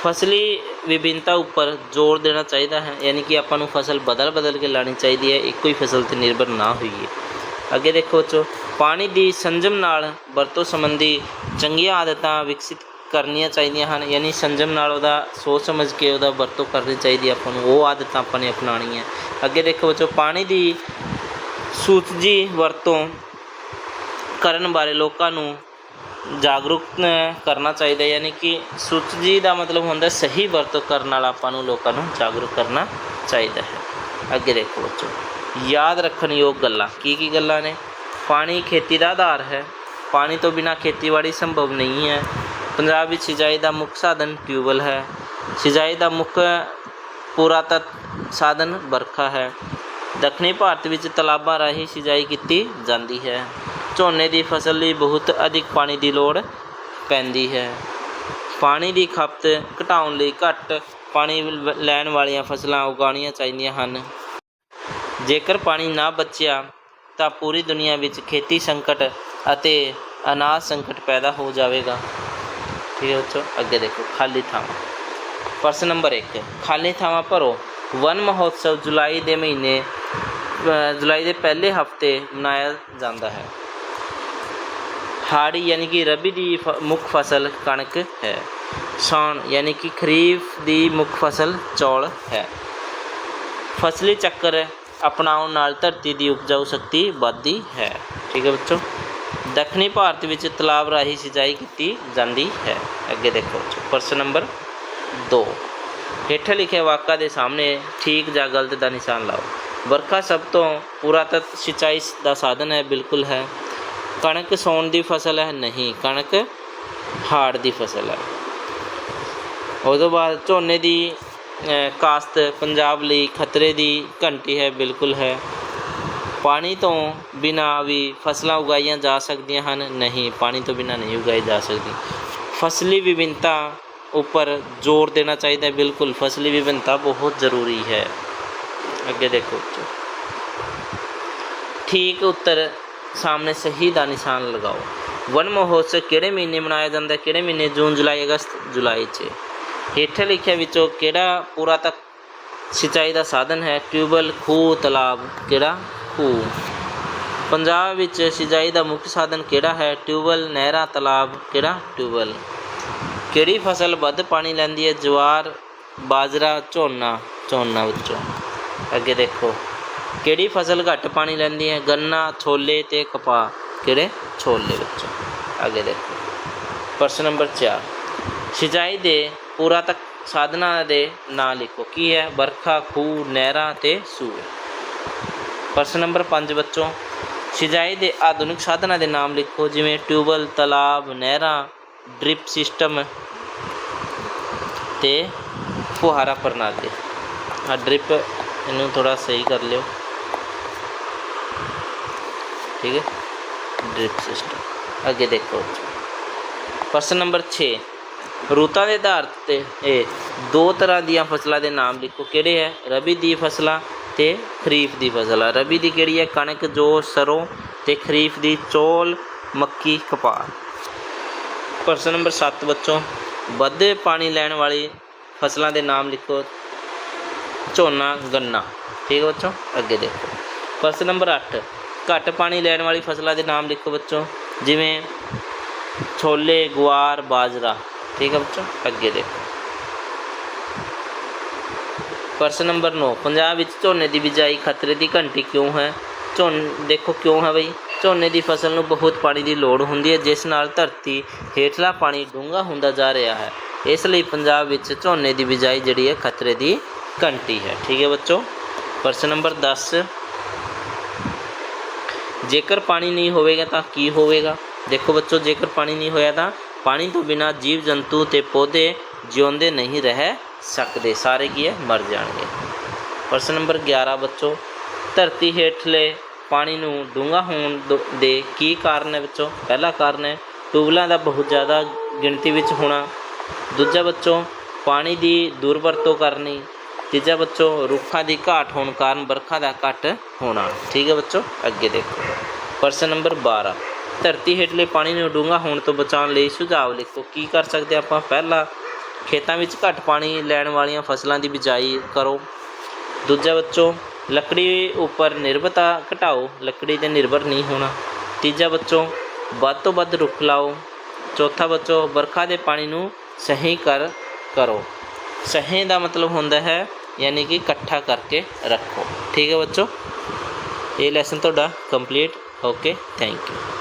Speaker 1: ਫਸਲੀ ਵਿਭਿੰਨਤਾ ਉੱਪਰ ਜ਼ੋਰ ਦੇਣਾ ਚਾਹੀਦਾ ਹੈ, ਯਾਨੀ ਕਿ ਆਪਾਂ ਨੂੰ ਫਸਲ ਬਦਲ ਬਦਲ ਕੇ ਲਾਣੀ ਚਾਹੀਦੀ ਹੈ, ਇੱਕੋ ਹੀ ਫਸਲ ਤੇ ਨਿਰਭਰ ਨਾ ਹੋਈਏ। ਅੱਗੇ ਦੇਖੋ ਬੱਚੋ, ਪਾਣੀ ਦੀ ਸੰਜਮ ਨਾਲ ਵਰਤੋਂ ਸੰਬੰਧੀ ਚੰਗੀਆਂ ਆਦਤਾਂ ਵਿਕਸਿਤ ਕਰਨੀਆਂ ਚਾਹੀਦੀਆਂ ਹਨ, ਯਾਨੀ ਸੰਜਮ ਨਾਲ ਉਹਦਾ ਸੋਚ ਸਮਝ ਕੇ ਉਹਦਾ ਵਰਤੋਂ ਕਰਨੀ ਚਾਹੀਦੀ ਹੈ, ਆਪਾਂ ਨੂੰ ਉਹ ਆਦਤਾਂ ਆਪਾਂ ਨੇ ਅਪਣਾਉਣੀ ਹੈ ਅੱਗੇ ਦੇਖੋ ਬੱਚੋ, ਪਾਣੀ ਦੀ ਸੂਚਜੀ ਵਰਤੋਂ ਕਰਨ ਬਾਰੇ ਲੋਕਾਂ ਨੂੰ ਜਾਗਰੂਕ ਕਰਨਾ ਚਾਹੀਦਾ, ਯਾਨੀ ਕਿ ਸੁਚਜੀ ਦਾ ਮਤਲਬ ਹੁੰਦਾ ਸਹੀ ਵਰਤੋਂ ਕਰਨ ਨਾਲ ਆਪਾਂ ਨੂੰ ਲੋਕਾਂ ਨੂੰ ਜਾਗਰੂਕ ਕਰਨਾ ਚਾਹੀਦਾ ਹੈ। ਅੱਗੇ ਦੇਖੋ ਬੱਚੋ, ਯਾਦ ਰੱਖਣ ਯੋਗ ਗੱਲਾਂ, ਕੀ ਕੀ ਗੱਲਾਂ ਨੇ? ਪਾਣੀ ਖੇਤੀ ਦਾ ਆਧਾਰ ਹੈ। ਪਾਣੀ ਤੋਂ ਬਿਨਾ ਖੇਤੀਬਾੜੀ ਸੰਭਵ ਨਹੀਂ ਹੈ। ਪੰਜਾਬ ਵਿੱਚ ਸਿੰਜਾਈ ਦਾ ਮੁੱਖ ਸਾਧਨ ਟਿਊਬਵੈੱਲ ਹੈ। ਸਿੰਜਾਈ ਦਾ ਮੁੱਖ ਪੁਰਾਤਤ ਸਾਧਨ ਵਰਖਾ ਹੈ। ਦੱਖਣੀ ਭਾਰਤ ਵਿੱਚ ਤਲਾਬਾਂ ਰਾਹੀਂ ਸਿੰਜਾਈ ਕੀਤੀ ਜਾਂਦੀ ਹੈ। ਝੋਨੇ ਦੀ ਫਸਲ ਲਈ ਬਹੁਤ ਅਧਿਕ ਪਾਣੀ ਦੀ ਲੋੜ ਪੈਂਦੀ ਹੈ। ਪਾਣੀ ਦੀ ਖਪਤ ਘਟਾਉਣ ਲਈ ਘੱਟ ਪਾਣੀ ਲੈਣ ਵਾਲੀਆਂ ਫਸਲਾਂ ਉਗਾਉਣੀਆਂ ਚਾਹੀਦੀਆਂ ਹਨ। ਜੇਕਰ ਪਾਣੀ ਨਾ ਬਚਿਆ, ਤਾਂ ਪੂਰੀ ਦੁਨੀਆ ਵਿੱਚ ਖੇਤੀ ਸੰਕਟ ਅਤੇ ਅਨਾਜ ਸੰਕਟ ਪੈਦਾ ਹੋ ਜਾਵੇਗਾ। ਠੀਕ ਹੈ ਬੱਚੋ, ਅੱਗੇ ਦੇਖੋ, ਖਾਲੀ ਥਾਵਾਂ। ਪ੍ਰਸ਼ਨ ਨੰਬਰ 1 ਖਾਲੀ ਥਾਵਾਂ ਭਰੋ। ਵਨ ਮਹੋਤਸਵ ਜੁਲਾਈ ਦੇ ਮਹੀਨੇ ਜੁਲਾਈ ਦੇ ਪਹਿਲੇ ਹਫ਼ਤੇ ਮਨਾਇਆ ਜਾਂਦਾ ਹੈ। ਹਾੜੀ ਯਾਨੀ ਕਿ ਰਬੀ ਦੀ ਫ- ਮੁੱਖ ਫਸਲ ਕਣਕ ਹੈ ਸਾਉਣ ਯਾਨੀ ਕਿ ਖਰੀਫ ਦੀ ਮੁੱਖ ਫਸਲ ਚੌਲ ਹੈ ਫਸਲੀ ਚੱਕਰ ਅਪਣਾਉਣ ਨਾਲ ਧਰਤੀ ਦੀ ਉਪਜਾਊ ਸ਼ਕਤੀ ਵੱਧਦੀ ਹੈ ਠੀਕ ਹੈ ਬੱਚੋ ਦੱਖਣੀ ਭਾਰਤ ਵਿੱਚ ਤਲਾਬ ਰਾਹੀਂ ਸਿੰਚਾਈ ਕੀਤੀ ਜਾਂਦੀ ਹੈ ਅੱਗੇ ਦੇਖੋ ਪ੍ਰਸ਼ਨ ਨੰਬਰ 2 ਹੇਠਾਂ ਲਿਖੇ ਵਾਕਾਂ ਦੇ ਸਾਹਮਣੇ ਠੀਕ ਜਾਂ ਗਲਤ ਦਾ ਨਿਸ਼ਾਨ ਲਾਓ ਵਰਖਾ ਸਭ ਤੋਂ ਪੁਰਾਤਨ ਸਿੰਚਾਈ ਦਾ ਸਾਧਨ ਹੈ ਬਿਲਕੁਲ ਹੈ ਕਣਕ ਸੌਣ ਦੀ ਫਸਲ ਹੈ ਨਹੀਂ, ਕਣਕ ਹਾੜ ਦੀ ਫਸਲ ਹੈ। ਉਹ ਤੋਂ ਬਾਅਦ ਝੋਨੇ ਦੀ ਕਾਸ਼ਤ ਪੰਜਾਬ ਲਈ ਖਤਰੇ ਦੀ ਘੰਟੀ ਹੈ, ਬਿਲਕੁਲ ਹੈ। ਪਾਣੀ ਤੋਂ ਬਿਨਾ ਵੀ ਫਸਲਾਂ ਉਗਾਈਆਂ ਜਾ ਸਕਦੀਆਂ ਹਨ, ਨਹੀਂ, ਪਾਣੀ ਤੋਂ ਬਿਨਾ ਨਹੀਂ ਉਗਾਈ ਜਾ ਸਕਦੀ। ਫਸਲੀ ਵਿਭਿੰਨਤਾ ਉੱਪਰ ਜ਼ੋਰ ਦੇਣਾ ਚਾਹੀਦਾ ਹੈ, ਬਿਲਕੁਲ। ਫਸਲੀ ਵਿਭਿੰਨਤਾ ਬਹੁਤ ਜ਼ਰੂਰੀ ਹੈ। ਅੱਗੇ ਦੇਖੋ। ਠੀਕ ਉੱਤਰ ਸਾਹਮਣੇ ਸਹੀ ਦਾ ਨਿਸ਼ਾਨ ਲਗਾਓ। ਵਨ ਮਹੋਤਸਵ ਕਿਹੜੇ ਮਹੀਨੇ ਮਨਾਇਆ ਜਾਂਦਾ ਕਿਹੜੇ ਮਹੀਨੇ? ਜੂਨ, ਜੁਲਾਈ, ਅਗਸਤ, ਜੁਲਾਈ 'ਚ। ਹੇਠ ਲਿਖਿਆ ਵਿੱਚੋਂ ਕਿਹੜਾ ਪੂਰਾ ਤੱਕ ਸਿੰਚਾਈ ਦਾ ਸਾਧਨ ਹੈ? ਟਿਊਬਵੈੱਲ, ਖੂਹ, ਤਲਾਬ। ਕਿਹੜਾ? ਖੂਹ। ਪੰਜਾਬ ਵਿੱਚ ਸਿੰਚਾਈ ਦਾ ਮੁੱਖ ਸਾਧਨ ਕਿਹੜਾ ਹੈ? ਟਿਊਬਵੈੱਲ, ਨਹਿਰਾਂ, ਤਲਾਬ। ਕਿਹੜਾ? ਟਿਊਬਵੈੱਲ। ਕਿਹੜੀ ਫਸਲ ਵੱਧ ਪਾਣੀ ਲੈਂਦੀ ਹੈ? ਜਵਾਰ, ਬਾਜਰਾ, ਝੋਨਾ। ਝੋਨਾ ਵਿੱਚੋਂ। ਅੱਗੇ ਦੇਖੋ। ਕਿਹੜੀ ਫਸਲ ਘੱਟ ਪਾਣੀ ਲੈਂਦੀ ਹੈ? ਗੰਨਾ, ਛੋਲੇ ਤੇ ਕਪਾਹ। ਕਿਹੜੇ? ਛੋਲੇ ਵਿੱਚੋਂ। ਅੱਗੇ ਦੇਖੋ। ਪ੍ਰਸ਼ਨ ਨੰਬਰ 4 ਸਿੰਚਾਈ ਦੇ ਪੂਰਾ ਤੱਕ ਸਾਧਨਾਂ ਦੇ ਨਾਂ ਲਿਖੋ। ਕੀ ਹੈ? ਵਰਖਾ, ਖੂਹ, ਨਹਿਰਾਂ ਤੇ ਸੂਏ। ਪ੍ਰਸ਼ਨ ਨੰਬਰ 5 ਬੱਚੋਂ। ਸਿੰਚਾਈ ਦੇ ਆਧੁਨਿਕ ਸਾਧਨਾਂ ਦੇ ਨਾਮ ਲਿਖੋ। ਜਿਵੇਂ ਟਿਊਬਵੈੱਲ, ਤਾਲਾਬ, ਨਹਿਰਾਂ, ਡ੍ਰਿਪ ਸਿਸਟਮ ਤੇ ਫੁਹਾਰਾ ਪ੍ਰਣਾਲੀ। ਆ ਡ੍ਰਿਪ ਇਹਨੂੰ ਥੋੜਾ ਸਹੀ ਕਰ ਲਿਓ। ਠੀਕ ਹੈ? ਡ੍ਰਿਪ ਸਿਸਟਮ ਅੱਗੇ ਦੇਖੋ। ਪ੍ਰਸ਼ਨ ਨੰਬਰ 6 ਰੁੱਤਾਂ ਦੇ ਆਧਾਰ ਤੇ ਇਹ ਦੋ ਤਰ੍ਹਾਂ ਦੀਆਂ ਫਸਲਾਂ ਦੇ ਨਾਮ ਲਿਖੋ। ਕਿਹੜੇ ਹੈ? ਰਬੀ ਦੀ ਫਸਲਾਂ ਤੇ ਖਰੀਫ ਦੀ ਫਸਲ ਹੈ ਰਬੀ ਦੀ ਕਿਹੜੀ ਹੈ? ਕਣਕ, ਜੋ, ਸਰੋਂ ਤੇ ਖਰੀਫ ਦੀ ਚੌਲ, ਮੱਕੀ, ਕਪਾਹ। ਪ੍ਰਸ਼ਨ ਨੰਬਰ 7 ਬੱਚੋਂ। ਵੱਧੇ ਪਾਣੀ ਲੈਣ ਵਾਲੀ ਫਸਲਾਂ ਦੇ ਨਾਮ ਲਿਖੋ। ਝੋਨਾ, ਗੰਨਾ। ਠੀਕ ਹੈ ਬੱਚੋ? ਅੱਗੇ ਦੇਖੋ। ਪ੍ਰਸ਼ਨ ਨੰਬਰ 8 ਘੱਟ ਪਾਣੀ ਲੈਣ ਵਾਲੀ ਫਸਲਾਂ ਦੇ ਨਾਮ ਲਿਖੋ ਬੱਚੋ। ਜਿਵੇਂ ਛੋਲੇ, ਗੁਆਰ, ਬਾਜਰਾ। ਠੀਕ ਹੈ ਬੱਚੋ? ਅੱਗੇ ਦੇਖੋ। ਪ੍ਰਸ਼ਨ ਨੰਬਰ 9 ਪੰਜਾਬ ਵਿੱਚ ਝੋਨੇ ਦੀ ਬਿਜਾਈ ਖਤਰੇ ਦੀ ਘੰਟੀ ਕਿਉਂ ਹੈ? ਝੋਨੇ, ਦੇਖੋ ਕਿਉਂ ਹੈ ਬਈ? ਝੋਨੇ ਦੀ ਫਸਲ ਨੂੰ ਬਹੁਤ ਪਾਣੀ ਦੀ ਲੋੜ ਹੁੰਦੀ ਹੈ, ਜਿਸ ਨਾਲ ਧਰਤੀ ਹੇਠਲਾ ਪਾਣੀ ਡੂੰਘਾ ਹੁੰਦਾ ਜਾ ਰਿਹਾ ਹੈ। ਇਸ ਲਈ ਪੰਜਾਬ ਵਿੱਚ ਝੋਨੇ ਦੀ ਬਿਜਾਈ ਜਿਹੜੀ ਹੈ, ਖਤਰੇ ਦੀ ਘੰਟੀ ਹੈ। ਠੀਕ ਹੈ ਬੱਚੋ? ਪ੍ਰਸ਼ਨ ਨੰਬਰ 10 ਜੇਕਰ ਪਾਣੀ ਨਹੀਂ ਹੋਵੇਗਾ ਤਾਂ ਕੀ ਹੋਵੇਗਾ? ਦੇਖੋ ਬੱਚੋ, ਜੇਕਰ ਪਾਣੀ ਨਹੀਂ ਹੋਇਆ ਤਾਂ ਪਾਣੀ ਤੋਂ ਬਿਨਾ ਜੀਵ ਜੰਤੂ ਤੇ ਪੌਦੇ ਜਿਉਂਦੇ ਨਹੀਂ ਰਹਿ ਸਕਦੇ। ਸਾਰੇ ਕੀ ਹੈ? ਮਰ ਜਾਣਗੇ। ਪ੍ਰਸ਼ਨ ਨੰਬਰ 11 ਬੱਚੋ, ਧਰਤੀ ਹੇਠਲੇ ਪਾਣੀ ਨੂੰ ਡੂੰਘਾ ਹੋਣ ਦ- ਦੇ ਕੀ ਕਾਰਨ ਹੈ ਬੱਚੋ? ਪਹਿਲਾ ਕਾਰਨ ਹੈ ਟਿਊਬਲਾਂ ਦਾ ਬਹੁਤ ਜ਼ਿਆਦਾ ਗਿਣਤੀ ਵਿੱਚ ਹੋਣਾ। ਦੂਜਾ ਬੱਚੋ, ਪਾਣੀ ਦੀ ਦੁਰਵਰਤੋਂ ਕਰਨੀ। ਤੀਜਾ ਬੱਚੋ, ਰੁੱਖਾਂ ਦੀ ਘਾਟ ਹੋਣ ਕਾਰਨ ਵਰਖਾ ਦਾ ਘੱਟ ਹੋਣਾ। ਠੀਕ ਹੈ ਬੱਚੋ, ਅੱਗੇ ਦੇਖੋ। ਪ੍ਰਸ਼ਨ ਨੰਬਰ 12 ਧਰਤੀ ਹੇਠਲੇ ਪਾਣੀ ਨੂੰ ਡੂੰਘਾ ਹੋਣ ਤੋਂ ਬਚਾਉਣ ਲਈ ਸੁਝਾਅ ਲਿਖੋ। ਕੀ ਕਰ ਸਕਦੇ ਆਪਾਂ? ਪਹਿਲਾ ਖੇਤਾਂ ਵਿੱਚ ਘੱਟ ਪਾਣੀ ਲੈਣ ਵਾਲੀਆਂ ਫਸਲਾਂ ਦੀ ਬਿਜਾਈ ਕਰੋ। ਦੂਜਾ ਬੱਚੋ, ਲੱਕੜੀ ਉੱਪਰ ਨਿਰਭਰਤਾ ਘਟਾਓ। ਲੱਕੜੀ ਤੇ ਨਿਰਭਰ ਨਹੀਂ ਹੋਣਾ। ਤੀਜਾ ਬੱਚੋ, ਵੱਧ ਤੋਂ ਵੱਧ ਰੁੱਖ ਲਾਓ। ਚੌਥਾ ਬੱਚੋ, ਵਰਖਾ ਦੇ ਪਾਣੀ ਨੂੰ ਸਹੀ ਕਰ, ਕਰੋ। ਸਹੀ ਦਾ ਮਤਲਬ ਹੁੰਦਾ ਹੈ ਯਾਨੀ ਕਿ ਇਕੱਠਾ ਕਰਕੇ ਰੱਖੋ। ਠੀਕ ਹੈ ਬੱਚੋ? ਇਹ ਲੈਸਨ ਤੁਹਾਡਾ ਕੰਪਲੀਟ ਓਕੇ ਥੈਂਕ ਯੂ